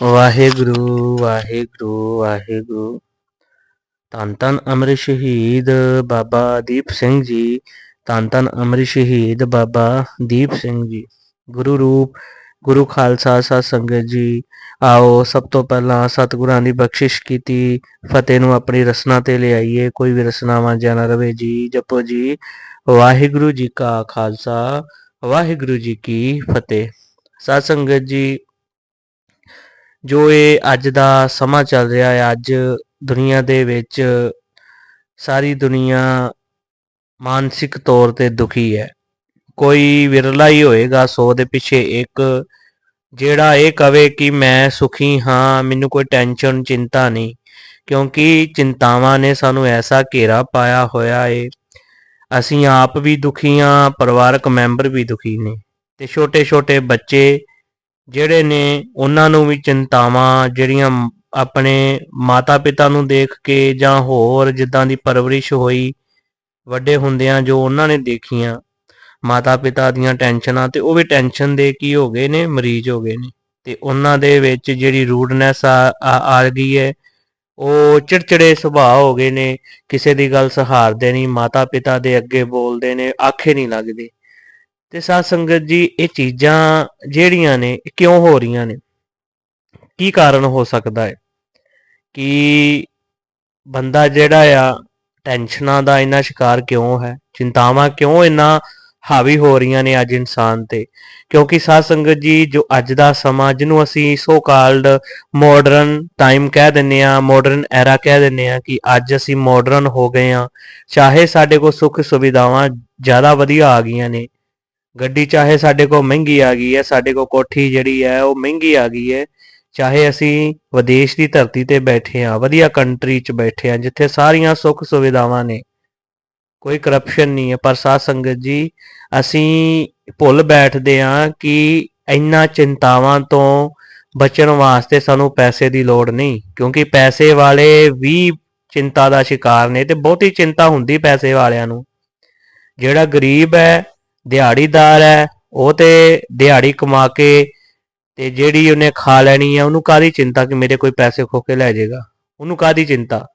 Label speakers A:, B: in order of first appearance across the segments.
A: ਵਾਹਿਗੁਰੂ ਵਾਹਿਗੁਰੂ ਵਾਹਿਗੁਰੂ। ਧੰਨ ਧੰਨ ਅਮਰ ਸ਼ਹੀਦ ਬਾਬਾ ਦੀਪ ਸਿੰਘ ਜੀ। ਧੰਨ ਧੰਨ ਅਮਰ ਸ਼ਹੀਦ ਬਾਬਾ ਦੀਪ ਸਿੰਘ ਜੀ। ਗੁਰੂ ਰੂਪ, ਗੁਰੂ ਖਾਲਸਾ ਸਤ ਸੰਗਤ ਜੀ, ਆਓ ਸਭ ਤੋਂ ਪਹਿਲਾਂ ਸਤਿਗੁਰਾਂ ਦੀ ਬਖਸ਼ਿਸ਼ ਕੀਤੀ। ਫਤਿਹ ਨੂੰ ਆਪਣੀ ਰਸਨਾ ਤੇ ਲਿਆਈਏ, ਕੋਈ ਵੀ ਰਸਨਾਵਾਂ ਵਾਂਝਾ ਨਾ ਰਵੇ। ਜੀ ਜਪੋ ਜੀ, ਵਾਹਿਗੁਰੂ ਜੀ ਕਾ ਖਾਲਸਾ, ਵਾਹਿਗੁਰੂ ਜੀ ਕੀ ਫਤਿਹ। ਸਤ ਸੰਗਤ ਜੀ ਜੋ ਇਹ ਅੱਜ ਦਾ ਸਮਾਂ ਚੱਲ ਰਿਹਾ ਹੈ, ਅੱਜ ਦੁਨੀਆ ਦੇ ਵਿੱਚ ਸਾਰੀ ਦੁਨੀਆ ਮਾਨਸਿਕ ਤੌਰ ਤੇ ਦੁਖੀ ਹੈ। ਕੋਈ ਵਿਰਲਾ ਹੀ ਹੋਏਗਾ 100 ਦੇ ਪਿੱਛੇ ਇੱਕ, ਜਿਹੜਾ ਇਹ ਕਵੇ ਕਿ ਮੈਂ ਸੁਖੀ ਹਾਂ, ਮੈਨੂੰ ਕੋਈ ਟੈਨਸ਼ਨ ਚਿੰਤਾ ਨਹੀਂ, ਕਿਉਂਕਿ ਚਿੰਤਾਵਾਂ ਨੇ ਸਾਨੂੰ ਐਸਾ ਘੇਰਾ ਪਾਇਆ ਹੋਇਆ ਏ। ਅਸੀਂ ਆਪ ਵੀ ਦੁਖੀ ਹਾਂ, ਪਰਿਵਾਰਕ ਮੈਂਬਰ ਵੀ ਦੁਖੀ ਨੇ ਤੇ ਛੋਟੇ-ਛੋਟੇ ਬੱਚੇ ਜਿਹੜੇ ਨੇ ਉਹਨਾਂ ਨੂੰ ਵੀ ਚਿੰਤਾਵਾਂ, ਜਿਹੜੀਆਂ ਆਪਣੇ ਮਾਤਾ-ਪਿਤਾ ਨੂੰ ਦੇਖ ਕੇ ਜਾਂ ਹੋਰ ਜਿੱਦਾਂ ਦੀ ਪਰਵਰਿਸ਼ ਹੋਈ ਵੱਡੇ ਹੁੰਦਿਆਂ ਜੋ ਉਹਨਾਂ ਨੇ ਦੇਖੀਆਂ, ਮਾਤਾ-ਪਿਤਾ ਦੀਆਂ ਟੈਨਸ਼ਨਾਂ ਤੇ ਉਹ ਵੀ ਟੈਨਸ਼ਨ ਦੇ ਕੀ ਹੋ ਗਏ ਨੇ, ਮਰੀਜ਼ ਹੋ ਗਏ ਨੇ। ਤੇ ਉਹਨਾਂ ਦੇ ਵਿੱਚ ਜਿਹੜੀ ਰੂਡਨੈਸ ਆ ਆ ਗਈ ਹੈ, ਉਹ ਚਿੜਚਿੜੇ ਸੁਭਾਅ ਹੋ ਗਏ ਨੇ, ਕਿਸੇ ਦੀ ਗੱਲ ਸਹਾਰਦੇ ਨਹੀਂ, ਮਾਤਾ-ਪਿਤਾ ਦੇ ਅੱਗੇ ਬੋਲਦੇ ਨੇ, ਆਖੇ ਨਹੀਂ ਲੱਗਦੇ। ਤੇ ਸਾਧ ਸੰਗਤ ਜੀ, ਇਹ ਚੀਜ਼ਾਂ ਜਿਹੜੀਆਂ ਨੇ, ਇਹ ਕਿਉਂ ਹੋ ਰਹੀਆਂ ਨੇ? ਕੀ ਕਾਰਨ ਹੋ ਸਕਦਾ ਹੈ? ਕਿ ਬੰਦਾ ਜਿਹੜਾ ਆ, ਟੈਨਸ਼ਨਾਂ ਦਾ ਇੰਨਾ ਸ਼ਿਕਾਰ ਕਿਉਂ ਹੈ? ਚਿੰਤਾਵਾਂ ਕਿਉਂ ਇੰਨਾ ਹਾਵੀ ਹੋ ਰਹੀਆਂ ਨੇ ਅੱਜ ਇਨਸਾਨ ਤੇ? ਕਿਉਂਕਿ ਸਾਧ ਸੰਗਤ ਜੀ, ਜੋ ਅੱਜ ਦਾ ਸਮਾਂ, ਜਿਹਨੂੰ ਅਸੀਂ ਸੋ ਕਾਲਡ ਮਾਡਰਨ ਟਾਈਮ ਕਹਿ ਦਿੰਨੇ ਆ ਮਾਡਰਨ ਐਰਾ ਕਹਿ ਦਿੰਨੇ ਆ ਕਿ ਅੱਜ ਅਸੀਂ ਮਾਡਰਨ ਹੋ ਗਏ ਆ ਚਾਹੇ ਸਾਡੇ ਕੋਲ ਸੁੱਖ ਸੁਵਿਧਾਵਾਂ ਜ਼ਿਆਦਾ ਵਧੀਆ ਆ ਗਈਆਂ ਨੇ ਗੱਡੀ ਚਾਹੇ ਸਾਡੇ ਕੋਲ ਮਹਿੰਗੀ ਆ ਗਈ ਹੈ, ਸਾਡੇ ਕੋਲ ਕੋਠੀ ਜਿਹੜੀ ਹੈ, ਉਹ ਮਹਿੰਗੀ ਆ ਗਈ ਹੈ। ਚਾਹੇ ਅਸੀਂ ਵਿਦੇਸ਼ ਦੀ ਧਰਤੀ ਤੇ ਬੈਠੇ ਆ ਵਧੀਆ ਕੰਟਰੀ 'ਚ ਬੈਠੇ ਆ ਜਿੱਥੇ ਸਾਰੀਆਂ ਸੁੱਖ ਸੁਵਿਧਾਵਾਂ ਨੇ, ਕੋਈ ਕਰਪਸ਼ਨ ਨਹੀਂ ਹੈ। ਪਰ ਸਾਧ ਸੰਗਤ ਜੀ, ਅਸੀਂ ਭੁੱਲ ਬੈਠਦੇ ਆ ਕਿ ਇੰਨਾ ਚਿੰਤਾਵਾਂ ਤੋਂ ਬਚਣ ਵਾਸਤੇ ਸਾਨੂੰ ਪੈਸੇ ਦੀ ਲੋੜ ਨਹੀਂ, ਕਿਉਂਕਿ ਪੈਸੇ ਵਾਲੇ ਵੀ ਚਿੰਤਾ ਦਾ ਸ਼ਿਕਾਰ ਨੇ ਤੇ ਬਹੁਤੀ ਚਿੰਤਾ ਹੁੰਦੀ ਪੈਸੇ ਵਾਲਿਆਂ ਨੂੰ। ਜਿਹੜਾ ਗਰੀਬ ਹੈ ਦਿਹਾੜੀਦਾਰ ਹੈ, ਉਹ ਤੇ ਦਿਹਾੜੀ ਕਮਾ ਕੇ ਤੇ ਜਿਹੜੀ ਉਹਨੇ ਖਾ ਲੈਣੀ ਹੈ, ਉਹਨੂੰ ਕਾਦੀ ਚਿੰਤਾ ਕਿ ਮੇਰੇ ਕੋਈ ਪੈਸੇ ਖੋ ਕੇ ਲੈ ਜਾਏਗਾ? ਉਹਨੂੰ ਕਾਦੀ ਚਿੰਤਾ?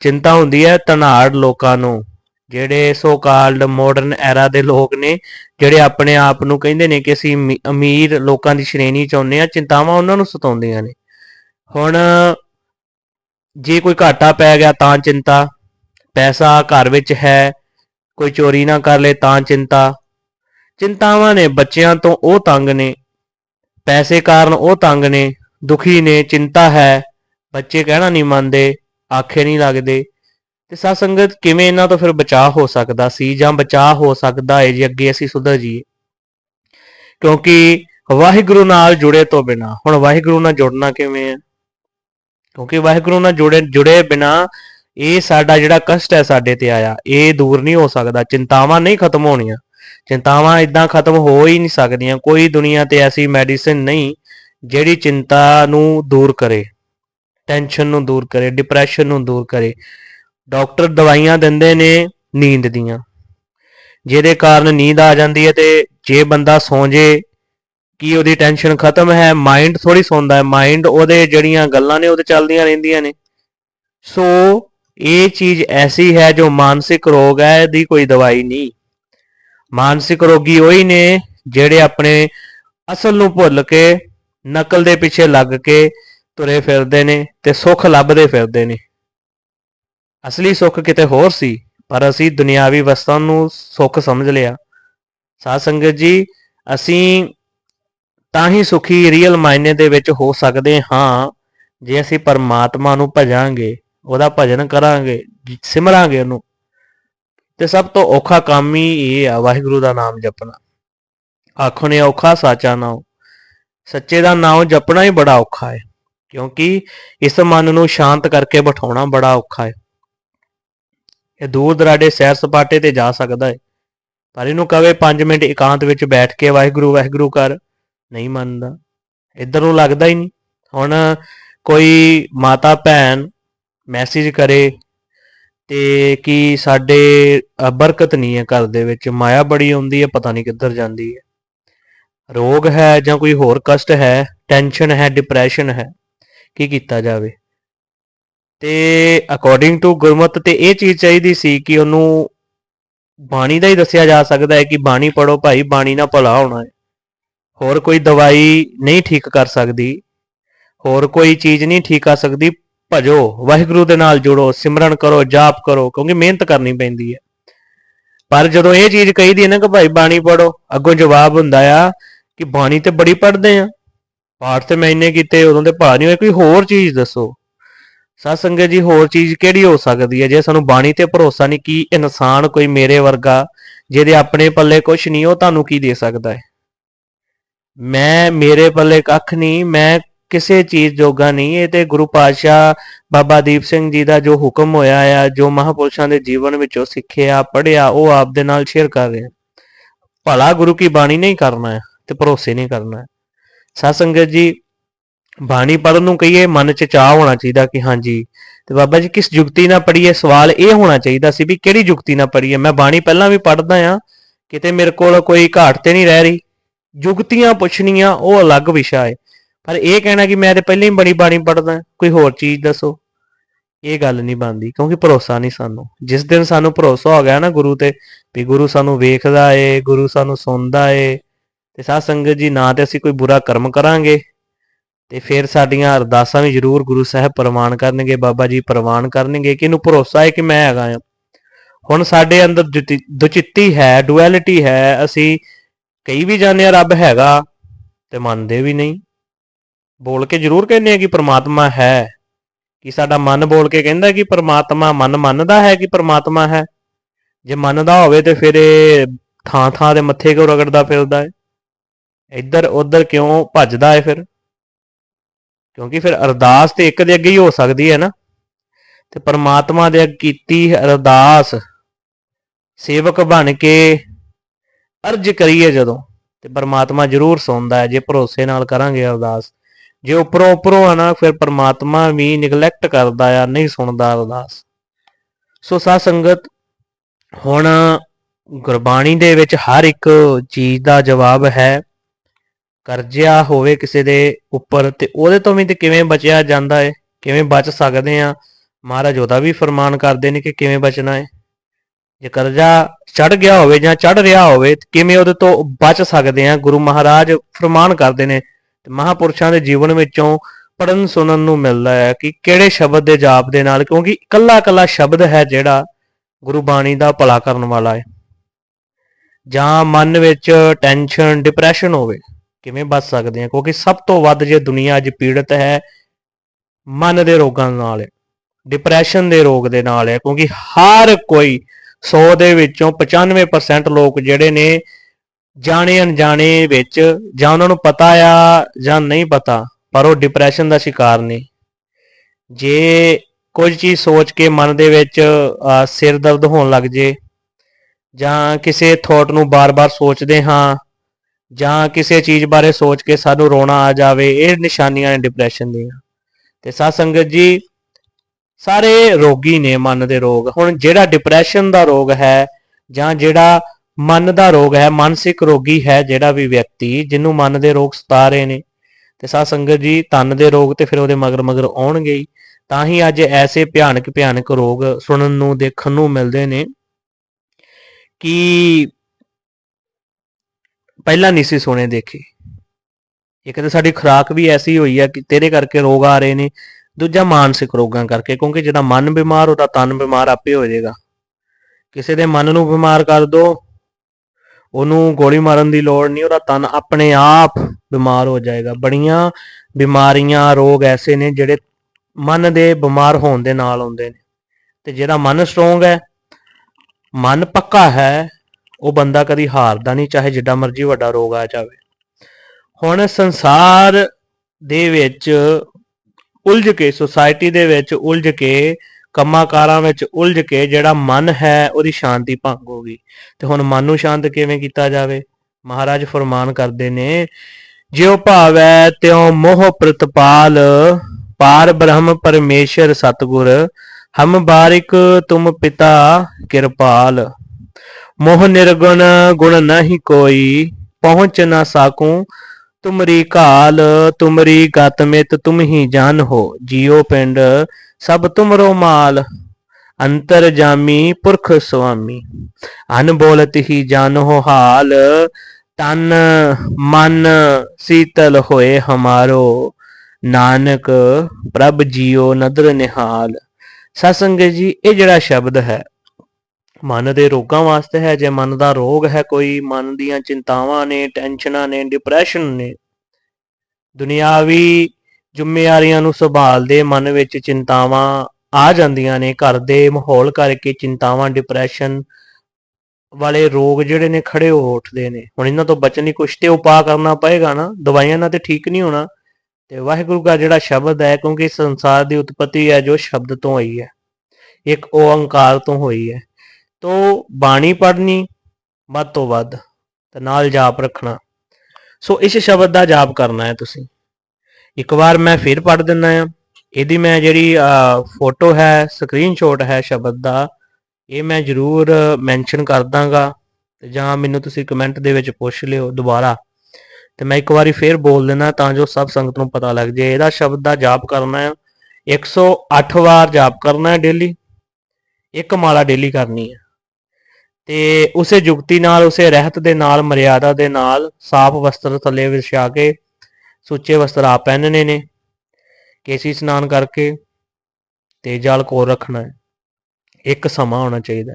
A: ਚਿੰਤਾ ਹੁੰਦੀ ਹੈ ਤਨਾੜ ਲੋਕਾਂ ਨੂੰ, ਜਿਹੜੇ ਸੋ ਕਾਲਡ ਮਾਡਰਨ ਐਰਾ ਦੇ ਲੋਕ ਨੇ, ਜਿਹੜੇ ਆਪਣੇ ਆਪ ਨੂੰ ਕਹਿੰਦੇ ਨੇ ਕਿ ਅਸੀਂ ਅਮੀਰ ਲੋਕਾਂ ਦੀ ਸ਼੍ਰੇਣੀ ਚ ਆਉਂਦੇ ਆ ਚਿੰਤਾਵਾਂ ਉਹਨਾਂ ਨੂੰ ਸਤਾਉਂਦੀਆਂ ਨੇ। ਹੁਣ ਜੇ ਕੋਈ ਘਾਟਾ ਪੈ ਗਿਆ ਤਾਂ ਚਿੰਤਾ, ਪੈਸਾ ਘਰ ਵਿੱਚ ਹੈ, ਕੋਈ ਚੋਰੀ ਨਾ ਕਰ ਲੇ ਤਾਂ ਚਿੰਤਾ ਚਿੰਤਾਵਾਂ ਨੇ, ਬੱਚਿਆਂ ਤੋਂ ਉਹ ਤੰਗ ਨੇ, ਪੈਸੇ ਕਾਰਨ ਉਹ ਤੰਗ ਨੇ, ਦੁਖੀ ਨੇ, ਚਿੰਤਾ ਹੈ, ਬੱਚੇ ਕਹਿਣਾ ਨਹੀਂ ਮੰਨਦੇ, ਆਖੇ ਨਹੀਂ ਲੱਗਦੇ। ਤੇ ਸਾਧ ਸੰਗਤ, ਕਿਵੇਂ ਇਹਨਾਂ ਤੋਂ ਫਿਰ ਬਚਾਅ ਹੋ ਸਕਦਾ ਸੀ ਜਾਂ ਬਚਾਅ ਹੋ ਸਕਦਾ ਹੈ ਜੇ ਅੱਗੇ ਅਸੀਂ ਸੁਧਰ ਜਾਈਏ? ਕਿਉਂਕਿ ਵਾਹਿਗੁਰੂ ਨਾਲ ਜੁੜੇ ਤੋਂ ਬਿਨਾ, ਹੁਣ ਵਾਹਿਗੁਰੂ ਨਾਲ ਜੁੜਨਾ ਕਿਵੇਂ ਹੈ ਕਿਉਂਕਿ ਵਾਹਿਗੁਰੂ ਨਾਲ ਜੁੜੇ ਜੁੜੇ ਬਿਨਾ ਇਹ ਸਾਡਾ ਜਿਹੜਾ ਕਸ਼ਟ ਹੈ ਸਾਡੇ ਤੇ ਆਇਆ, ਇਹ ਦੂਰ ਨਹੀਂ ਹੋ ਸਕਦਾ, ਚਿੰਤਾਵਾਂ ਨਹੀਂ ਖਤਮ ਹੋਣੀਆਂ। ਚਿੰਤਾਵਾਂ ਇਦਾਂ ਖਤਮ ਹੋ ਹੀ ਨਹੀਂ ਸਕਦੀਆਂ। ਕੋਈ ਦੁਨੀਆ ਤੇ ਐਸੀ ਮੈਡੀਸਿਨ ਨਹੀਂ ਜਿਹੜੀ ਚਿੰਤਾ ਨੂੰ ਦੂਰ ਕਰੇ ਟੈਨਸ਼ਨ ਨੂੰ ਦੂਰ ਕਰੇ ਡਿਪਰੈਸ਼ਨ ਨੂੰ ਦੂਰ ਕਰੇ। ਡਾਕਟਰ ਦਵਾਈਆਂ ਦਿੰਦੇ ਨੇ ਨੀਂਦ ਦੀਆਂ। ਜਿਹਦੇ ਕਾਰਨ ਨੀਂਦ ਆ ਜਾਂਦੀ ਹੈ ਤੇ ਜੇ ਬੰਦਾ ਸੌਂ ਜੇ, ਕੀ ਉਹਦੀ ਟੈਨਸ਼ਨ ਖਤਮ ਹੈ? ਮਾਈਂਡ ਥੋੜੀ ਸੌਂਦਾ ਹੈ। ਮਾਈਂਡ ਉਹਦੇ ਜਿਹੜੀਆਂ ਗੱਲਾਂ ਨੇ, ਉਹਦੇ ਚੱਲਦੀਆਂ ਰਹਿੰਦੀਆਂ ਨੇ। ਸੋ ਇਹ ਚੀਜ਼ ਐਸੀ ਹੈ ਜੋ ਮਾਨਸਿਕ ਰੋਗ ਹੈ ਦੀ ਕੋਈ ਦਵਾਈ ਨਹੀਂ। ਮਾਨਸਿਕ ਰੋਗੀ ਉਹੀ ਨੇ ਜਿਹੜੇ ਆਪਣੇ ਅਸਲ ਨੂੰ ਭੁੱਲ ਕੇ, ਨਕਲ ਦੇ ਪਿੱਛੇ ਲੱਗ ਕੇ ਤੁਰੇ ਫਿਰਦੇ ਨੇ ਤੇ ਸੁੱਖ ਲੱਭਦੇ ਫਿਰਦੇ ਨੇ। ਅਸਲੀ ਸੁੱਖ ਕਿਤੇ ਹੋਰ ਸੀ, ਪਰ ਅਸੀਂ ਦੁਨਿਆਵੀ ਵਸਤਾਂ ਨੂੰ ਸੁੱਖ ਸਮਝ ਲਿਆ। ਸਾਧ ਸੰਗਤ ਜੀ, ਅਸੀਂ ਤਾਂ ਹੀ ਸੁਖੀ ਰੀਅਲ ਮਾਇਨੇ ਦੇ ਵਿੱਚ ਹੋ ਸਕਦੇ ਹਾਂ, ਜੇ ਅਸੀਂ ਪਰਮਾਤਮਾ ਨੂੰ ਭਜਾਂਗੇ, ਉਹਦਾ ਭਜਨ ਕਰਾਂਗੇ, ਸਿਮਰਾਂਗੇ ਉਹਨੂੰ। ਤੇ ਸਭ ਤੋਂ ਔਖਾ ਕੰਮ ਹੀ ਇਹ ਆ, ਵਾਹਿਗੁਰੂ ਦਾ ਨਾਮ ਜਪਣਾ। ਆਖੋ ਨੇ ਔਖਾ, ਸਾਚਾ ਨਾਮ ਸੱਚੇ ਦਾ ਨਾਮ ਜਪਣਾ ਹੀ ਬੜਾ ਔਖਾ ਹੈ, ਕਿਉਂਕਿ ਇਸ ਮਨ ਨੂੰ ਸ਼ਾਂਤ ਕਰਕੇ ਬਿਠਾਉਣਾ ਬੜਾ ਔਖਾ ਹੈ। ਇਹ ਦੂਰ ਦਰਾਡੇ ਸੈਰ ਸਪਾਟੇ ਤੇ ਜਾ ਸਕਦਾ ਹੈ, ਪਰ ਇਹਨੂੰ ਕਵੇ 5 ਮਿੰਟ ਇਕਾਂਤ ਵਿੱਚ ਬੈਠ ਕੇ, ਵਾਹਿਗੁਰੂ ਵਾਹਿਗੁਰੂ ਕਰ। ਨਹੀਂ ਮੰਨਦਾ, ਇੱਧਰ ਨੂੰ ਲੱਗਦਾ ਹੀ ਨਹੀਂ। ਹੁਣ ਕੋਈ ਮਾਤਾ ਭੈਣ ਮੈਸੇਜ ਕਰੇ ਤੇ ਕਿ ਸਾਡੇ ਅ, ਬਰਕਤ ਨਹੀਂ ਹੈ ਘਰ ਦੇ ਵਿੱਚ। ਮਾਇਆ ਬੜੀ ਆਉਂਦੀ ਹੈ ਪਤਾ ਨਹੀਂ ਕਿੱਧਰ ਜਾਂਦੀ ਹੈ। ਰੋਗ ਹੈ ਜਾਂ ਕੋਈ ਹੋਰ ਕਸ਼ਟ ਹੈ ਟੈਨਸ਼ਨ ਹੈ ਡਿਪਰੈਸ਼ਨ ਹੈ ਕੀ ਕੀਤਾ ਜਾਵੇ। ਤੇ ਅਕੋਰਡਿੰਗ ਟੂ ਗੁਰਮਤ ਤੇ ਇਹ ਚੀਜ਼ ਚਾਹੀਦੀ ਸੀ ਕਿ ਉਹਨੂੰ ਬਾਣੀ ਦਾ ਹੀ ਦੱਸਿਆ ਜਾ ਸਕਦਾ ਹੈ ਕਿ ਬਾਣੀ ਪੜੋ ਭਾਈ ਬਾਣੀ ਨਾਲ ਭਲਾ ਹੋਣਾ ਹੈ। ਹੋਰ ਕੋਈ ਦਵਾਈ ਨਹੀਂ ਠੀਕ ਕਰ ਸਕਦੀ ਹੋਰ ਕੋਈ ਚੀਜ਼ ਨਹੀਂ ਠੀਕ ਆ ਸਕਦੀ ਭਜੋ, ਵਾਹਿਗੁਰੂ ਦੇ ਨਾਲ ਜੁੜੋ, ਸਿਮਰਨ ਕਰੋ, ਜਾਪ ਕਰੋ, ਕਿਉਂਕਿ ਮਿਹਨਤ ਕਰਨੀ ਪੈਂਦੀ ਹੈ। ਪਰ ਜਦੋਂ ਇਹ ਚੀਜ਼ ਕਹੀਦੀ ਹੈ ਨਾ ਕਿ ਭਾਈ ਬਾਣੀ ਪੜੋ ਅੱਗੋਂ ਜਵਾਬ ਹੁੰਦਾ ਆ ਕਿ ਬਾਣੀ ਤੇ ਬੜੀ ਪੜਦੇ ਆ। ਪਾਠ ਤੇ ਮੈਂ ਇੰਨੇ ਕੀਤੇ, ਉਦੋਂ ਤੇ ਭਲਾ ਨਹੀਂ ਹੋਏ ਕੋਈ ਹੋਰ ਚੀਜ਼ ਦੱਸੋ। ਸਾਧ ਸੰਗਤ ਜੀ, ਹੋਰ ਚੀਜ਼ ਕਿਹੜੀ ਹੋ ਸਕਦੀ ਹੈ? ਜੇ ਸਾਨੂੰ ਬਾਣੀ ਤੇ ਭਰੋਸਾ ਨਹੀਂ ਕੀ ਇਨਸਾਨ ਕੋਈ ਮੇਰੇ ਵਰਗਾ, ਜਿਹਦੇ ਆਪਣੇ ਪੱਲੇ ਕੁਝ ਨਹੀਂ ਉਹ ਤੁਹਾਨੂੰ ਕੀ ਦੇ ਸਕਦਾ ਹੈ? ਮੈਂ, ਮੇਰੇ ਪੱਲੇ ਕੱਖ ਨਹੀਂ ਮੈਂ ਕਿਸੇ ਚੀਜ਼ ਜੋਗਾ ਨਹੀਂ। ਇਹ ਤੇ ਗੁਰੂ ਪਾਤਸ਼ਾਹ ਬਾਬਾ ਦੀਪ ਸਿੰਘ ਜੀ ਦਾ ਜੋ ਹੁਕਮ ਹੋਇਆ ਆ, ਜੋ ਮਹਾਪੁਰਸ਼ਾਂ ਦੇ ਜੀਵਨ ਵਿੱਚੋਂ ਸਿੱਖਿਆ, ਪੜ੍ਹਿਆ, ਉਹ ਆਪ ਦੇ ਨਾਲ ਸ਼ੇਅਰ ਕਰ ਰਹੇ। ਹਾਂ ਭਲਾ ਗੁਰੂ ਕੀ ਬਾਣੀ ਨਹੀਂ ਕਰਨਾ ਹੈ ਤੇ ਭਰੋਸੇ ਨਹੀਂ ਕਰਨਾ ਹੈ। ਸਾਧ ਸੰਗਤ ਜੀ, ਬਾਣੀ ਪੜਨ ਨੂੰ ਕਹੀਏ ਮਨ ਚ ਚਾਹ ਹੋਣਾ ਚਾਹੀਦਾ ਕਿ ਹਾਂਜੀ, ਤੇ ਬਾਬਾ ਜੀ ਕਿਸ ਜੁਗਤੀ ਨਾਲ ਪੜ੍ਹੀਏ? ਸਵਾਲ ਇਹ ਹੋਣਾ ਚਾਹੀਦਾ ਸੀ ਵੀ ਕਿਹੜੀ ਯੁਕਤੀ ਨਾਲ ਪੜ੍ਹੀਏ? ਮੈਂ ਬਾਣੀ ਪਹਿਲਾਂ ਵੀ ਪੜ੍ਹਦਾ ਆ, ਕਿਤੇ ਮੇਰੇ ਕੋਲ ਕੋਈ ਘਾਟ ਤੇ ਨਹੀਂ ਰਹਿ ਰਹੀ। ਯੁਕਤੀਆਂ ਪੁੱਛਣੀਆਂ ਉਹ ਅਲੱਗ ਵਿਸ਼ਾ ਹੈ। ਪਰ ਇਹ ਕਹਿਣਾ ਕਿ ਮੈਂ ਤੇ ਪਹਿਲਾਂ ਹੀ ਬੜੀ ਬਾਣੀ ਪੜ੍ਹਦਾ, ਕੋਈ ਹੋਰ ਚੀਜ਼ ਦੱਸੋ? ਇਹ ਗੱਲ ਨਹੀਂ ਬਣਦੀ, ਕਿਉਂਕਿ ਭਰੋਸਾ ਨਹੀਂ ਸਾਨੂੰ। ਜਿਸ ਦਿਨ ਸਾਨੂੰ ਭਰੋਸਾ ਹੋ ਗਿਆ ਨਾ ਗੁਰੂ ਤੇ, ਵੀ ਗੁਰੂ ਸਾਨੂੰ ਵੇਖਦਾ ਏ, ਗੁਰੂ ਸਾਨੂੰ ਸੁਣਦਾ ਏ, ਤੇ ਸਾਧ ਸੰਗਤ ਜੀ ਨਾ ਤੇ ਅਸੀਂ ਕੋਈ ਬੁਰਾ ਕਰਮ ਕਰਾਂਗੇ, ਤੇ ਫਿਰ ਸਾਡੀਆਂ ਅਰਦਾਸਾਂ ਵੀ ਜ਼ਰੂਰ ਗੁਰੂ ਸਾਹਿਬ ਪ੍ਰਵਾਨ ਕਰਨਗੇ, ਬਾਬਾ ਜੀ ਪ੍ਰਵਾਨ ਕਰਨਗੇ, ਕਿ ਇਹਨੂੰ ਭਰੋਸਾ ਹੈ ਕਿ ਮੈਂ ਹੈਗਾ ਆ। ਹੁਣ ਸਾਡੇ ਅੰਦਰ ਦੁਚਿ- ਦੁਚਿੱਤੀ ਹੈ, ਡੁਐਲਿਟੀ ਹੈ, ਅਸੀਂ ਕਈ ਵੀ ਜਾਣਦੇ ਆ, ਰੱਬ ਹੈਗਾ, ਤੇ ਮੰਨਦੇ ਵੀ ਨਹੀਂ। ਬੋਲ ਕੇ ਜ਼ਰੂਰ ਕਹਿੰਦੇ ਆ ਕਿ ਪ੍ਰਮਾਤਮਾ ਹੈ। ਕਿ ਸਾਡਾ ਮਨ ਬੋਲ ਕੇ ਕਹਿੰਦਾ ਕਿ ਪ੍ਰਮਾਤਮਾ ਮਨ ਮੰਨਦਾ ਹੈ ਕਿ ਪ੍ਰਮਾਤਮਾ ਹੈ? ਜੇ ਮੰਨਦਾ ਹੋਵੇ ਤੇ ਫਿਰ ਇਹ ਥਾਂ ਥਾਂ ਦੇ ਮੱਥੇ ਕਿਉਂ ਰਗੜਦਾ ਫਿਰਦਾ ਹੈ? ਇੱਧਰ ਉੱਧਰ ਕਿਉਂ ਭੱਜਦਾ ਹੈ ਫਿਰ? ਕਿਉਂਕਿ ਫਿਰ ਅਰਦਾਸ ਤੇ ਇੱਕ ਦੇ ਅੱਗੇ ਹੀ ਹੋ ਸਕਦੀ ਹੈ ਨਾ। ਤੇ ਪਰਮਾਤਮਾ ਦੇ ਅੱਗੇ ਕੀਤੀ ਅਰਦਾਸ। ਸੇਵਕ ਬਣ ਕੇ ਅਰਜ ਕਰੀਏ ਜਦੋਂ ਤੇ ਪਰਮਾਤਮਾ ਜ਼ਰੂਰ ਸੁਣਦਾ ਹੈ। ਜੇ ਭਰੋਸੇ ਨਾਲ ਕਰਾਂਗੇ ਅਰਦਾਸ ਜੇ ਉੱਪਰੋਂ ਉੱਪਰੋਂ ਆ ਨਾ, ਫਿਰ ਪਰਮਾਤਮਾ ਵੀ ਨਿਗਲੈਕਟ ਕਰਦਾ ਆ, ਨਹੀਂ ਸੁਣਦਾ ਅਰਦਾਸ। ਸੋ ਸਾਧ ਸੰਗਤ, ਹੁਣ ਗੁਰਬਾਣੀ ਦੇ ਵਿੱਚ ਹਰ ਇੱਕ ਚੀਜ਼ ਦਾ ਜਵਾਬ ਹੈ, ਕਰਜ਼ਿਆ ਹੋਵੇ ਕਿਸੇ ਦੇ ਉੱਪਰ, ਤੇ ਉਹਦੇ ਤੋਂ ਵੀ ਤੇ ਕਿਵੇਂ ਬਚਿਆ ਜਾਂਦਾ ਹੈ ਕਿਵੇਂ ਬਚ ਸਕਦੇ ਆ? ਮਹਾਰਾਜ ਉਹਦਾ ਵੀ ਫਰਮਾਨ ਕਰਦੇ ਨੇ ਕਿ ਕਿਵੇਂ ਬਚਣਾ ਹੈ ਜੇ ਕਰਜ਼ਾ ਚੜ ਗਿਆ ਹੋਵੇ ਜਾਂ ਚੜ ਰਿਹਾ ਹੋਵੇ ਕਿਵੇਂ ਉਹਦੇ ਤੋਂ ਬਚ ਸਕਦੇ ਆ? ਗੁਰੂ ਮਹਾਰਾਜ ਫਰਮਾਨ ਕਰਦੇ ਨੇ ਤੇ ਮਹਾਪੁਰਸ਼ਾਂ ਦੇ ਜੀਵਨ ਵਿੱਚੋਂ ਪੜਨ ਸੁਣਨ ਨੂੰ ਮਿਲਦਾ ਹੈ ਕਿ ਕਿਹੜੇ ਸ਼ਬਦ ਦੇ ਜਾਪ ਦੇ ਨਾਲ, ਕਿਉਂਕਿ ਇਕੱਲਾ ਇਕੱਲਾ ਸ਼ਬਦ ਹੈ ਜਿਹੜਾ ਗੁਰੂ ਬਾਣੀ ਦਾ ਭਲਾ ਕਰਨ ਵਾਲਾ ਹੈ। ਜਾਂ ਮਨ ਵਿੱਚ ਟੈਨਸ਼ਨ ਡਿਪਰੈਸ਼ਨ ਹੋਵੇ, ਕਿਵੇਂ ਬਚ ਸਕਦੇ ਆ ਕਿਉਂਕਿ ਸਭ ਤੋਂ ਵੱਧ ਜੇ ਦੁਨੀਆ ਅੱਜ ਪੀੜਤ ਹੈ, ਮਨ ਦੇ ਰੋਗਾਂ ਨਾਲ ਹੈ ਡਿਪਰੈਸ਼ਨ ਦੇ ਰੋਗ ਦੇ ਨਾਲ ਹੈ, ਕਿਉਂਕਿ ਹਰ ਕੋਈ 100 ਦੇ ਵਿੱਚੋਂ 95% ਲੋਕ ਜਿਹੜੇ ਨੇ ਜਾਣੇ ਅਣਜਾਣੇ ਵਿੱਚ ਜਾਂ ਉਹਨਾਂ ਨੂੰ ਪਤਾ ਆ ਜਾਂ ਨਹੀਂ ਪਤਾ, ਪਰ ਉਹ ਡਿਪਰੈਸ਼ਨ ਦਾ ਸ਼ਿਕਾਰ ਨੇ। ਜੇ ਕੁਝ ਚੀਜ਼ ਸੋਚ ਕੇ ਮਨ ਦੇ ਵਿੱਚ ਸਿਰ ਦਰਦ ਹੋਣ ਲੱਗ ਜੇ, ਜਾਂ ਕਿਸੇ ਥੋਟ ਨੂੰ ਬਾਰ-ਬਾਰ ਸੋਚਦੇ ਹਾਂ, ਜਾਂ ਕਿਸੇ ਚੀਜ਼ ਬਾਰੇ ਸੋਚ ਕੇ ਸਾਨੂੰ ਰੋਣਾ ਆ ਜਾਵੇ, ਇਹ ਨਿਸ਼ਾਨੀਆਂ ਨੇ ਡਿਪਰੈਸ਼ਨ ਦੀਆਂ। ਤੇ ਸਾਧ ਸੰਗਤ ਜੀ, ਸਾਰੇ ਰੋਗੀ ਨੇ ਮਨ ਦੇ ਰੋਗ। ਹੁਣ ਜਿਹੜਾ ਡਿਪਰੈਸ਼ਨ ਦਾ ਰੋਗ ਹੈ, ਜਾਂ ਜਿਹੜਾ ਮਨ ਦਾ ਰੋਗ ਹੈ, ਮਾਨਸਿਕ ਰੋਗੀ ਹੈ ਜਿਹੜਾ ਵੀ ਵਿਅਕਤੀ, ਜਿਹਨੂੰ ਮਨ ਦੇ ਰੋਗ ਸਤਾ ਰਹੇ ਨੇ। ਤੇ ਸਾਧ ਸੰਗਤ ਜੀ ਤਨ ਦੇ ਰੋਗ ਤੇ ਫਿਰ ਉਹਦੇ ਮਗਰ ਮਗਰ ਆਉਣਗੇ ਹੀ। ਤਾਂ ਹੀ ਅੱਜ ਐਸੇ ਭਿਆਨਕ ਭਿਆਨਕ ਰੋਗ ਸੁਣਨ ਨੂੰ, ਦੇਖਣ ਨੂੰ ਮਿਲਦੇ ਨੇ ਕਿ ਪਹਿਲਾਂ ਨਹੀਂ ਸੀ ਸੁਣੇ, ਦੇਖੇ। ਇੱਕ ਤਾਂ ਸਾਡੀ ਖੁਰਾਕ ਵੀ ਐਸੀ ਹੋਈ ਆ ਕਿ ਤੇਰੇ ਕਰਕੇ ਰੋਗ ਆ ਰਹੇ ਨੇ, ਦੂਜਾ ਮਾਨਸਿਕ ਰੋਗਾਂ ਕਰਕੇ, ਕਿਉਂਕਿ ਜਿਹੜਾ ਮਨ ਬਿਮਾਰ, ਉਹਦਾ ਤਨ ਬਿਮਾਰ ਆਪੇ ਹੋ ਜਾਏਗਾ। ਕਿਸੇ ਦੇ ਮਨ ਨੂੰ ਬਿਮਾਰ ਕਰ ਦੋ ਉਹਨੂੰ ਗੋਲੀ ਮਾਰਨ ਦੀ ਲੋੜ ਨਹੀਂ, ਉਹਦਾ ਤਨ ਆਪਣੇ ਆਪ ਬਿਮਾਰ ਹੋ ਜਾਏਗਾ। ਬੜੀਆਂ ਬਿਮਾਰੀਆਂ, ਰੋਗ ਐਸੇ ਨੇ ਜਿਹੜੇ ਮਨ ਦੇ ਬਿਮਾਰ ਹੋਣ ਦੇ ਨਾਲ ਆਉਂਦੇ ਨੇ। ਤੇ ਜਿਹੜਾ ਮਨ ਸਟਰੋਂਗ ਹੈ, ਮਨ ਪੱਕਾ ਹੈ, ਉਹ ਬੰਦਾ ਕਦੀ ਹਾਰਦਾ ਨਹੀਂ, ਚਾਹੇ ਜਿੱਡਾ ਮਰਜ਼ੀ ਵੱਡਾ ਰੋਗ ਆ ਜਾਵੇ। ਹੁਣ ਸੰਸਾਰ ਦੇ ਵਿੱਚ ਉਲਝ ਕੇ ਸੋਸਾਇਟੀ ਦੇ ਵਿੱਚ ਉਲਝ ਕੇ ਕੰਮਾਂ ਕਾਰਾਂ ਵਿੱਚ ਉਲਝ ਕੇ ਜਿਹੜਾ ਮਨ ਹੈ ਉਹਦੀ ਸ਼ਾਂਤੀ ਭੰਗ ਹੋ ਗਈ। ਤੇ ਹੁਣ ਮਨ ਨੂੰ ਸ਼ਾਂਤ ਕਿਵੇਂ ਕੀਤਾ ਜਾਵੇ? ਮਹਾਰਾਜ ਫਰਮਾਨ ਕਰਦੇ ਨੇ, ਜਿਉ ਭਾਵੈ ਤਿਉ ਮੋਹ ਪ੍ਰਤਪਾਲ, ਪਾਰ ਬ੍ਰਹਮ ਪਰਮੇਸ਼ਰ ਸਤਗੁਰ, ਹਮ ਬਾਰਿਕ ਤੁਮ ਪਿਤਾ ਕਿਰਪਾਲ। ਮੋਹ ਨਿਰਗੁਣ ਗੁਣ ਨਹੀਂ ਕੋਈ, ਪਹੁੰਚ ਨਾ ਸਾਕੂ ਤੁਮਰੀ ਕਾਲ ਤੁਮਰੀ ਗਤ ਮਿਤ ਤੁਮ ਹੀ ਜਾਨ ਹੋ। ਜੀਉ ਪਿੰਡ ਸਭ ਤੁਮਰੋ ਮਾਲ, ਅੰਤਰ ਜਾਮੀ ਪੁਰਖ ਸੁਆਮੀ। ਅਨ ਹੀ ਜਾਨੋ ਹਾਲ, ਤਨ ਮਨ ਸੀਤਲ ਹੋਏ ਹਮਾਰੋ। ਨਾਨਕ, ਪ੍ਰਭ ਜੀਓ ਨਦਰ ਨਿਹਾਲ। ਸਤਸੰਗ ਜੀ, ਇਹ ਜਿਹੜਾ ਸ਼ਬਦ ਹੈ, ਮਨ ਦੇ ਰੋਗਾਂ ਵਾਸਤੇ ਹੈ, ਜੇ ਮਨ ਦਾ ਰੋਗ ਹੈ ਕੋਈ, ਮਨ ਦੀਆਂ ਚਿੰਤਾਵਾਂ ਨੇ, ਟੈਨਸ਼ਨਾਂ ਨੇ ਡਿਪਰੈਸ਼ਨ ਨੇ, ਦੁਨਿਆਵੀ ਜ਼ਿੰਮੇਵਾਰੀਆਂ ਨੂੰ ਸੰਭਾਲਦੇ ਮਨ ਵਿੱਚ ਚਿੰਤਾਵਾਂ ਆ ਜਾਂਦੀਆਂ ਨੇ, ਘਰ ਦੇ ਮਾਹੌਲ ਕਰਕੇ ਚਿੰਤਾਵਾਂ ਡਿਪਰੈਸ਼ਨ ਵਾਲੇ ਰੋਗ ਜਿਹੜੇ ਨੇ ਖੜੇ ਹੋ ਉੱਠਦੇ ਨੇ। ਹੁਣ ਇਹਨਾਂ ਤੋਂ ਬਚਣ ਲਈ ਕੁਛ ਤੇ ਉਪਾਅ ਕਰਨਾ ਪਏਗਾ ਨਾ, ਦਵਾਈਆਂ ਨਾਲ ਤੇ ਠੀਕ ਨਹੀਂ ਹੋਣਾ। ਤੇ ਵਾਹਿਗੁਰੂ ਦਾ ਜਿਹੜਾ ਸ਼ਬਦ ਹੈ, ਕਿਉਂਕਿ ਸੰਸਾਰ ਦੀ ਉਤਪਤੀ ਹੈ, ਜੋ ਸ਼ਬਦ ਤੋਂ ਹੋਈ ਹੈ, ਇੱਕ ਓੰਕਾਰ ਤੋਂ ਹੋਈ ਹੈ। ਤੋ ਬਾਣੀ ਪੜ੍ਹਨੀ, ਵੱਧ ਤੋਂ ਵੱਧ, ਤੇ ਨਾਲ ਜਾਪ ਰੱਖਣਾ। ਸੋ ਇਸ ਸ਼ਬਦ ਦਾ ਜਾਪ ਕਰਨਾ ਹੈ ਤੁਸੀਂ। ਇੱਕ ਵਾਰ ਮੈਂ ਫਿਰ ਪੜ੍ਹ ਦਿੰਦਾ ਆ ਇਹਦੀ ਮੈਂ ਜਿਹੜੀ ਫੋਟੋ ਹੈ ਸਕਰੀਨਸ਼ਾਟ ਹੈ ਸ਼ਬਦ ਦਾ, ਇਹ ਮੈਂ ਜ਼ਰੂਰ ਮੈਂਸ਼ਨ ਕਰ ਦਾਂਗਾ ਤੇ ਜਾਂ ਮੈਨੂੰ ਤੁਸੀਂ ਕਮੈਂਟ ਦੇ ਵਿੱਚ ਪੁੱਛ ਲਿਓ ਦੁਬਾਰਾ। ਤੇ ਮੈਂ ਇੱਕ ਵਾਰੀ ਫੇਰ ਬੋਲ ਦੇਣਾ ਤਾਂ ਜੋ ਸਭ ਸੰਗਤ ਨੂੰ ਪਤਾ ਲੱਗ ਜਾਏ। ਇਹਦਾ ਸ਼ਬਦ ਦਾ ਜਾਪ ਕਰਨਾ ਹੈ। 108 ਵਾਰ ਜਾਪ ਕਰਨਾ ਹੈ ਡੇਲੀ ਇੱਕ ਮਾਲਾ ਡੇਲੀ ਕਰਨੀ ਹੈ। ਤੇ ਉਸੇ ਜੁਗਤੀ ਨਾਲ, ਉਸੇ ਰਹਿਤ ਦੇ ਨਾਲ, ਮਰਿਆਦਾ ਦੇ ਨਾਲ, ਸਾਫ਼ ਵਸਤਰ ਥੱਲੇ ਵਿਛਾ ਕੇ ਸੁੱਚੇ ਵਸਤਰ ਆਪ ਪਹਿਨਣੇ ਨੇ, ਕੇਸੀ ਇਸ਼ਨਾਨ ਕਰਕੇ ਤੇ ਜਲ ਕੋਲ ਰੱਖਣਾ ਹੈ। ਇੱਕ ਸਮਾਂ ਹੋਣਾ ਚਾਹੀਦਾ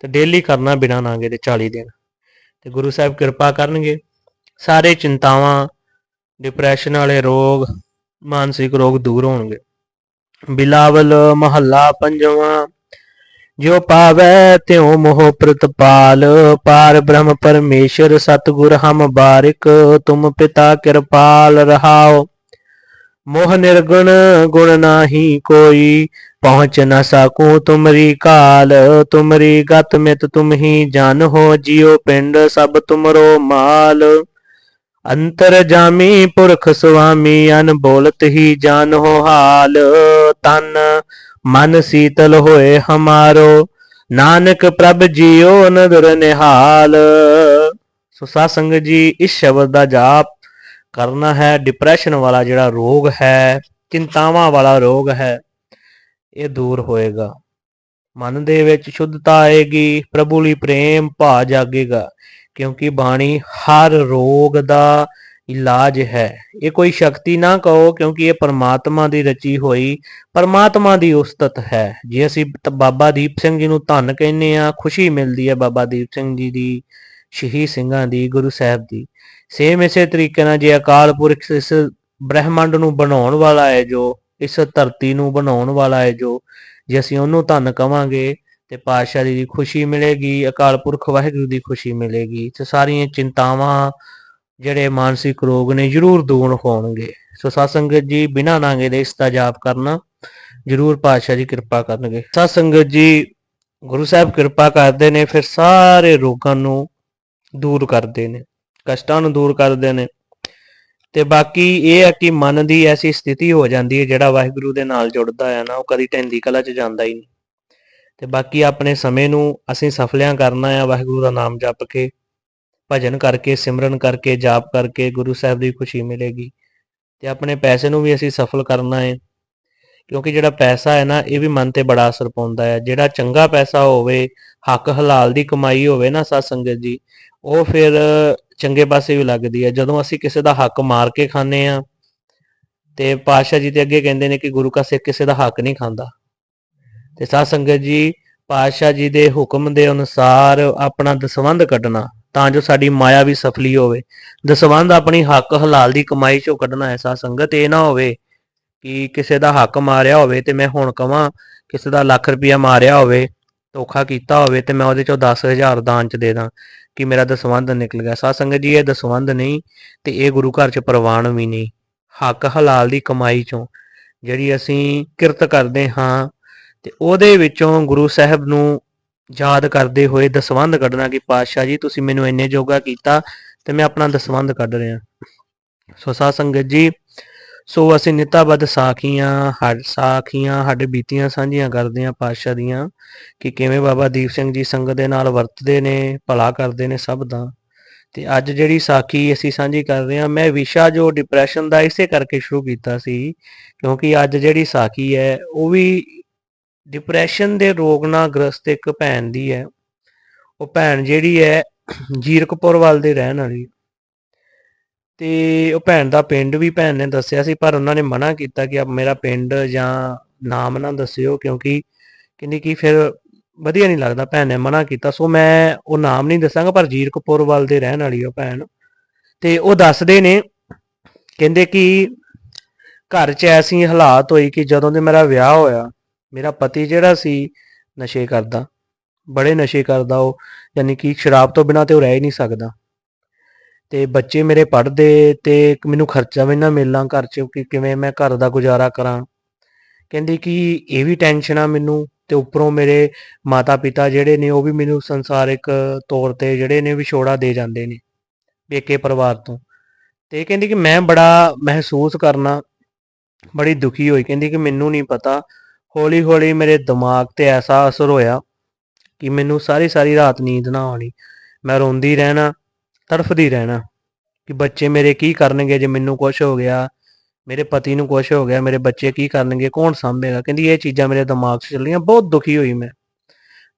A: ਤੇ ਡੇਲੀ ਕਰਨਾ ਬਿਨਾਂ ਨਾਂਗੇ ਦੇ 40 ਦਿਨ। ਤੇ ਗੁਰੂ ਸਾਹਿਬ ਕਿਰਪਾ ਕਰਨਗੇ। ਸਾਰੇ ਚਿੰਤਾਵਾਂ ਡਿਪਰੈਸ਼ਨ ਵਾਲੇ ਰੋਗ, ਮਾਨਸਿਕ ਰੋਗ ਦੂਰ ਹੋਣਗੇ। ਬਿਲਾਵਲ ਮਹੱਲਾ ਪੰਜਵਾਂ ਜੋ ਪਾਵੈ ਤਿਉ ਮੋਹ ਪ੍ਰਤਪਾਲ, ਪਾਰ ਬ੍ਰਹਮ ਪਰਮੇਸ਼ਰ, ਸਤਗੁਰ ਹਮ ਬਾਰਿਕ, ਤੁਮ ਪਿਤਾ ਕਿਰਪਾਲ ਰਹਾਓ। ਮੋਹ ਨਿਰਗੁਣ ਗੁਣ ਨਾਹੀ ਕੋਈ, ਪਹੁੰਚ ਨ ਸਕੂ ਤੁਮਰੀ ਕਾਲ, ਤੁਮਰੀ ਗਤ ਮਿਤ ਤੁਮ ਹੀ ਜਨ ਹੋ ਜਿਉ ਪਿੰਡ ਸਭ ਤੁਮਰੋ ਮਾਲ। ਅੰਤਰ ਜਾਮੀ ਪੁਰਖ ਸੁਆਮੀ ਅਨ ਬੋਲਤ ਹੀ ਜਾਨ ਹੋ ਹਾਲ, ਤਨ ਮਨ ਸੀਤਲ ਹੋਏ ਹਮਾਰੋ। ਨਾਨਕ ਪ੍ਰਭ ਜੀਓ ਨਦਰ ਨਿਹਾਲ। ਸੋ ਸਾਧ ਸੰਗਤ ਜੀ, ਇਸ ਸ਼ਬਦ ਦਾ ਜਾਪ ਕਰਨਾ ਹੈ। ਡਿਪਰੈਸ਼ਨ ਵਾਲਾ ਜਿਹੜਾ ਰੋਗ ਹੈ, ਚਿੰਤਾਵਾਂ ਵਾਲਾ ਰੋਗ ਹੈ, ਇਹ ਦੂਰ ਹੋਏਗਾ। ਮਨ ਦੇ ਵਿੱਚ ਸ਼ੁੱਧਤਾ ਆਏਗੀ, ਪ੍ਰਭੂ ਲਈ ਪ੍ਰੇਮ ਭਾ ਜਾਗੇਗਾ। ਕਿਉਂਕਿ ਬਾਣੀ ਹਰ ਰੋਗ ਦਾ ਇਲਾਜ ਹੈ। ਇਹ ਕੋਈ ਸ਼ਕਤੀ ਨਾ ਕਹੋ ਕਿਉਂਕਿ ਇਹ ਪਰਮਾਤਮਾ ਦੀ ਰਚੀ ਹੋਈ, ਪਰਮਾਤਮਾ ਦੀ ਉਸਤਤ ਹੈ। ਜੇ ਅਸੀਂ ਬਾਬਾ ਦੀਪ ਸਿੰਘ ਜੀ ਨੂੰ ਧੰਨ ਕਹਿੰਨੇ ਆ ਖੁਸ਼ੀ ਮਿਲਦੀ ਹੈ ਬਾਬਾ ਦੀਪ ਸਿੰਘ ਜੀ ਦੀ, ਸ਼ਹੀਦ ਸਿੰਘਾਂ ਦੀ, ਗੁਰੂ ਸਾਹਿਬ ਦੀ। ਸੇਮ ਇਸੇ ਤਰੀਕੇ ਨਾਲ ਜੇ ਅਕਾਲ ਪੁਰਖ ਇਸ ਬ੍ਰਹਿਮੰਡ ਨੂੰ ਬਣਾਉਣ ਵਾਲਾ ਹੈ ਜੋ, ਇਸ ਧਰਤੀ ਨੂੰ ਬਣਾਉਣ ਵਾਲਾ ਹੈ ਜੋ, ਜੇ ਅਸੀਂ ਉਹਨੂੰ ਧੰਨ ਕਵਾਂਗੇ ਤੇ ਪਾਤਸ਼ਾਹ ਜੀ ਦੀ ਖੁਸ਼ੀ ਮਿਲੇਗੀ, ਅਕਾਲ ਪੁਰਖ ਵਾਹਿਗੁਰੂ ਦੀ ਖੁਸ਼ੀ ਮਿਲੇਗੀ। ਤੇ ਸਾਰੀਆਂ ਚਿੰਤਾਵਾਂ ਜਿਹੜੇ ਮਾਨਸਿਕ ਰੋਗ ਨੇ ਜਰੂਰ ਦੂਰ ਹੋਣਗੇ। ਸੋ ਸਾਧ ਸੰਗਤ ਜੀ, ਬਿਨਾਂ ਨਾਂਗੇ ਦੇ ਇਸ ਦਾ ਜਾਪ ਕਰਨਾ ਜਰੂਰ ਪਾਤਸ਼ਾਹ ਜੀ ਕਿਰਪਾ ਕਰਨਗੇ। ਸਾਧ ਸੰਗਤ ਜੀ, ਗੁਰੂ ਸਾਹਿਬ ਕਿਰਪਾ ਕਰਦੇ ਨੇ, ਫਿਰ ਸਾਰੇ ਰੋਗਾਂ ਨੂੰ ਦੂਰ ਕਰਦੇ ਨੇ, ਕਸ਼ਟਾਂ ਨੂੰ ਦੂਰ ਕਰਦੇ ਨੇ। ਤੇ ਬਾਕੀ ਇਹ ਹੈ ਕਿ ਮਨ ਦੀ ਐਸੀ ਸਥਿਤੀ ਹੋ ਜਾਂਦੀ ਹੈ, ਜਿਹੜਾ ਵਾਹਿਗੁਰੂ ਦੇ ਨਾਲ ਜੁੜਦਾ ਹੈ ਨਾ, ਉਹ ਕਦੀ ਢੈਂਦੀ ਕਲਾ 'ਚ ਜਾਂਦਾ ਹੀ ਨਹੀਂ। ਤੇ ਬਾਕੀ ਆਪਣੇ ਸਮੇਂ ਨੂੰ ਅਸੀਂ ਸਫਲਿਆਂ ਕਰਨਾ ਹੈ ਵਾਹਿਗੁਰੂ ਦਾ ਨਾਮ ਜਪ ਕੇ। ਭਜਨ ਕਰਕੇ, ਸਿਮਰਨ ਕਰਕੇ, ਜਾਪ ਕਰਕੇ ਗੁਰੂ ਸਾਹਿਬ ਦੀ ਖੁਸ਼ੀ ਮਿਲੇਗੀ ਤੇ ਆਪਣੇ ਪੈਸੇ ਨੂੰ ਵੀ ਅਸੀਂ ਸਫਲ ਕਰਨਾ ਹੈ। ਕਿਉਂਕਿ ਜਿਹੜਾ ਪੈਸਾ ਹੈ ਨਾ, ਇਹ ਵੀ ਮਨ ਤੇ ਬੜਾ ਅਸਰ ਪਾਉਂਦਾ ਹੈ। ਜਿਹੜਾ ਚੰਗਾ ਪੈਸਾ ਹੋਵੇ, ਹੱਕ ਹਲਾਲ ਦੀ ਕਮਾਈ ਹੋਵੇ ਨਾ ਸਤ ਸੰਗਤ ਜੀ, ਉਹ ਫਿਰ ਚੰਗੇ ਪਾਸੇ ਵੀ ਲੱਗਦੀ ਹੈ। ਜਦੋਂ ਅਸੀਂ ਕਿਸੇ ਦਾ ਹੱਕ ਮਾਰ ਕੇ ਖਾਂਦੇ ਆ ਤੇ ਪਾਤਸ਼ਾਹ ਜੀ ਤੇ ਅੱਗੇ ਕਹਿੰਦੇ ਨੇ ਕਿ ਗੁਰੂ ਕਾ ਸਿੱਖ ਕਿਸੇ ਦਾ ਹੱਕ ਨਹੀਂ ਖਾਂਦਾ। ਤੇ ਸਾਧ ਸੰਗਤ ਜੀ, ਪਾਤਸ਼ਾਹ ਜੀ ਦੇ ਹੁਕਮ ਦੇ ਅਨੁਸਾਰ ਆਪਣਾ ਦਸਵੰਧ ਕੱਢਣਾ ਤਾਂ ਜੋ ਸਾਡੀ ਮਾਇਆ ਵੀ ਸਫਲੀ ਹੋਵੇ। ਦਸਵੰਧ ਆਪਣੀ ਹੱਕ ਹਲਾਲ ਦੀ ਕਮਾਈ ਚੋਂ ਕੱਢਣਾ ਹੈ। ਸਾਧ ਸੰਗਤ, ਇਹ ਨਾ ਹੋਵੇ ਕਿ ਕਿਸੇ ਦਾ ਹੱਕ ਮਾਰਿਆ ਹੋਵੇ ਤੇ ਮੈਂ ਹੁਣ ਕਵਾਂ, ਕਿਸੇ ਦਾ ਲੱਖ ਰੁਪਇਆ ਮਾਰਿਆ ਹੋਵੇ, ਧੋਖਾ ਕੀਤਾ ਹੋਵੇ ਤੇ ਮੈਂ ਉਹਦੇ ਚੋਂ 10000 ਦਾਨ ਚ ਦੇ ਦਾਂ ਕਿ ਮੇਰਾ ਦਸਵੰਧ ਨਿਕਲ ਗਿਆ। ਸਾਧ ਸੰਗਤ ਜੀ, ਇਹ ਦਸਵੰਧ ਨਹੀਂ ਤੇ ਇਹ ਗੁਰੂ ਘਰ ਚ ਪ੍ਰਵਾਨ ਵੀ ਨਹੀਂ। ਹੱਕ ਹਲਾਲ ਦੀ ਕਮਾਈ ਚੋਂ ਜਿਹੜੀ ਅਸੀਂ ਕਿਰਤ ਕਰਦੇ ਹਾਂ ਤੇ ਉਹਦੇ ਵਿੱਚੋਂ ਗੁਰੂ ਸਾਹਿਬ ਨੂੰ ਯਾਦ ਕਰਦੇ ਹੋਏ ਦਸਵੰਧ ਕੱਢਣਾ ਕਿ ਪਾਤਸ਼ਾਹ ਜੀ, ਤੁਸੀਂ ਮੈਨੂੰ ਇੰਨੇ ਜੋਗਾ ਕੀਤਾ ਤੇ ਮੈਂ ਆਪਣਾ ਦਸਵੰਧ ਕੱਢ ਰਿਹਾ। ਸੋ ਸਾਧ ਸੰਗਤ ਜੀ, ਸੋ ਅਸੀਂ ਨਿਤਾਬਦ ਸਾਖੀਆਂ ਹੱਡ ਸਾਖੀਆਂ ਸਾਡੇ ਬੀਤੀਆਂ, ਸਾਂਝੀਆਂ ਕਰਦੇ ਹਾਂ ਪਾਤਸ਼ਾਹ ਦੀਆਂ ਕਿ ਕਿਵੇਂ ਬਾਬਾ ਦੀਪ ਸਿੰਘ ਜੀ ਸੰਗਤ ਦੇ ਨਾਲ ਵਰਤਦੇ ਨੇ, ਭਲਾ ਕਰਦੇ ਨੇ ਸਭ ਦਾ। ਤੇ ਅੱਜ ਜਿਹੜੀ ਸਾਖੀ ਅਸੀਂ ਸਾਂਝੀ ਕਰ ਰਹੇ ਹਾਂ, ਮੈਂ ਵਿਸ਼ਾ ਜੋ ਡਿਪਰੈਸ਼ਨ ਦਾ ਇਸੇ ਕਰਕੇ ਸ਼ੁਰੂ ਕੀਤਾ ਸੀ, ਕਿਉਂਕਿ ਅੱਜ ਜਿਹੜੀ ਸਾਖੀ ਹੈ, ਉਹ ਵੀ ਡਿਪਰੈਸ਼ਨ ਦੇ ਰੋਗ ਨਾਲ ਗ੍ਰਸਤ ਇੱਕ ਭੈਣ ਦੀ ਹੈ। ਉਹ ਭੈਣ ਜਿਹੜੀ ਹੈ, ਜੀਰਕਪੁਰ ਵੱਲ ਦੇ ਰਹਿਣ ਵਾਲੀ ਤੇ ਉਹ ਭੈਣ ਦਾ ਪਿੰਡ ਵੀ ਭੈਣ ਨੇ ਦੱਸਿਆ ਸੀ, ਪਰ ਉਹਨਾਂ ਨੇ ਮਨਾ ਕੀਤਾ ਕਿ ਆਪ ਮੇਰਾ ਪਿੰਡ ਜਾਂ ਨਾਮ ਨਾ ਦੱਸਿਓ, ਕਿਉਂਕਿ ਕਹਿੰਦੀ ਕਿ ਫਿਰ ਵਧੀਆ ਨਹੀਂ ਲੱਗਦਾ। ਭੈਣ ਨੇ ਮਨਾ ਕੀਤਾ। ਸੋ ਮੈਂ ਉਹ ਨਾਮ ਨਹੀਂ ਦੱਸਾਂਗਾ, ਪਰ ਜੀਰਕਪੁਰ ਵੱਲ ਦੇ ਰਹਿਣ ਵਾਲੀ ਉਹ ਭੈਣ। ਤੇ ਉਹ ਦੱਸਦੇ ਨੇ, ਕਹਿੰਦੇ ਕਿ ਘਰ 'ਚ ਐਸੀ ਹਾਲਾਤ ਹੋਈ ਕਿ ਜਦੋਂ ਦੇ ਮੇਰਾ ਵਿਆਹ ਹੋਇਆ ਮੇਰਾ ਪਤੀ ਜਿਹੜਾ ਸੀ ਨਸ਼ੇ ਕਰਦਾ, ਬੜੇ ਨਸ਼ੇ ਕਰਦਾ ਉਹ, ਯਾਨੀ ਕਿ ਸ਼ਰਾਬ ਤੋਂ ਬਿਨਾਂ ਤੇ ਉਹ ਰਹਿ ਹੀ ਨਹੀਂ ਸਕਦਾ। ਤੇ ਬੱਚੇ ਮੇਰੇ ਪੜ੍ਹਦੇ ਤੇ ਮੈਨੂੰ ਖਰਚਾ ਵੀ ਨਾ ਮਿਲਣਾ ਘਰ 'ਚ, ਕਿ ਕਿਵੇਂ ਮੈਂ ਘਰ ਦਾ ਗੁਜ਼ਾਰਾ ਕਰਾਂ। ਕਹਿੰਦੀ ਕਿ ਇਹ ਵੀ ਟੈਨਸ਼ਨ ਆ ਮੈਨੂੰ ਤੇ ਉੱਪਰੋਂ ਮੇਰੇ ਮਾਤਾ ਪਿਤਾ ਜਿਹੜੇ ਨੇ, ਉਹ ਵੀ ਮੈਨੂੰ ਸੰਸਾਰਿਕ ਤੌਰ ਤੇ ਜਿਹੜੇ ਨੇ ਵਿਛੋੜਾ ਦੇ ਜਾਂਦੇ ਨੇ, ਪੇਕੇ ਪਰਿਵਾਰ ਤੋਂ। ਤੇ ਕਹਿੰਦੀ ਕਿ ਮੈਂ ਬੜਾ ਮਹਿਸੂਸ ਕਰਨਾ, ਬੜੀ ਦੁਖੀ ਹੋਈ। ਕਹਿੰਦੀ ਕਿ ਮੈਨੂੰ ਨਹੀਂ ਪਤਾ ਹੌਲੀ ਹੌਲੀ ਮੇਰੇ ਦਿਮਾਗ ਤੇ ਐਸਾ ਅਸਰ ਹੋਇਆ ਕਿ ਮੈਨੂੰ ਸਾਰੀ ਸਾਰੀ ਰਾਤ ਨੀਂਦ ਨਾ ਆਉਣੀ। ਮੈਂ ਰੋਂਦੀ ਰਹਿਣਾ, ਤੜਫਦੀ ਰਹਿਣਾ ਕਿ ਬੱਚੇ ਮੇਰੇ ਕੀ ਕਰਨਗੇ ਜੇ ਮੈਨੂੰ ਕੁਝ ਹੋ ਗਿਆ, ਮੇਰੇ ਪਤੀ ਨੂੰ ਕੁਝ ਹੋ ਗਿਆ, ਮੇਰੇ ਬੱਚੇ ਕੀ ਕਰਨਗੇ, ਕੌਣ ਸੰਭੇਗਾ? ਕਹਿੰਦੀ, ਇਹ ਚੀਜ਼ਾਂ ਮੇਰੇ ਦਿਮਾਗ 'ਚ ਚੱਲੀਆਂ, ਬਹੁਤ ਦੁਖੀ ਹੋਈ ਮੈਂ।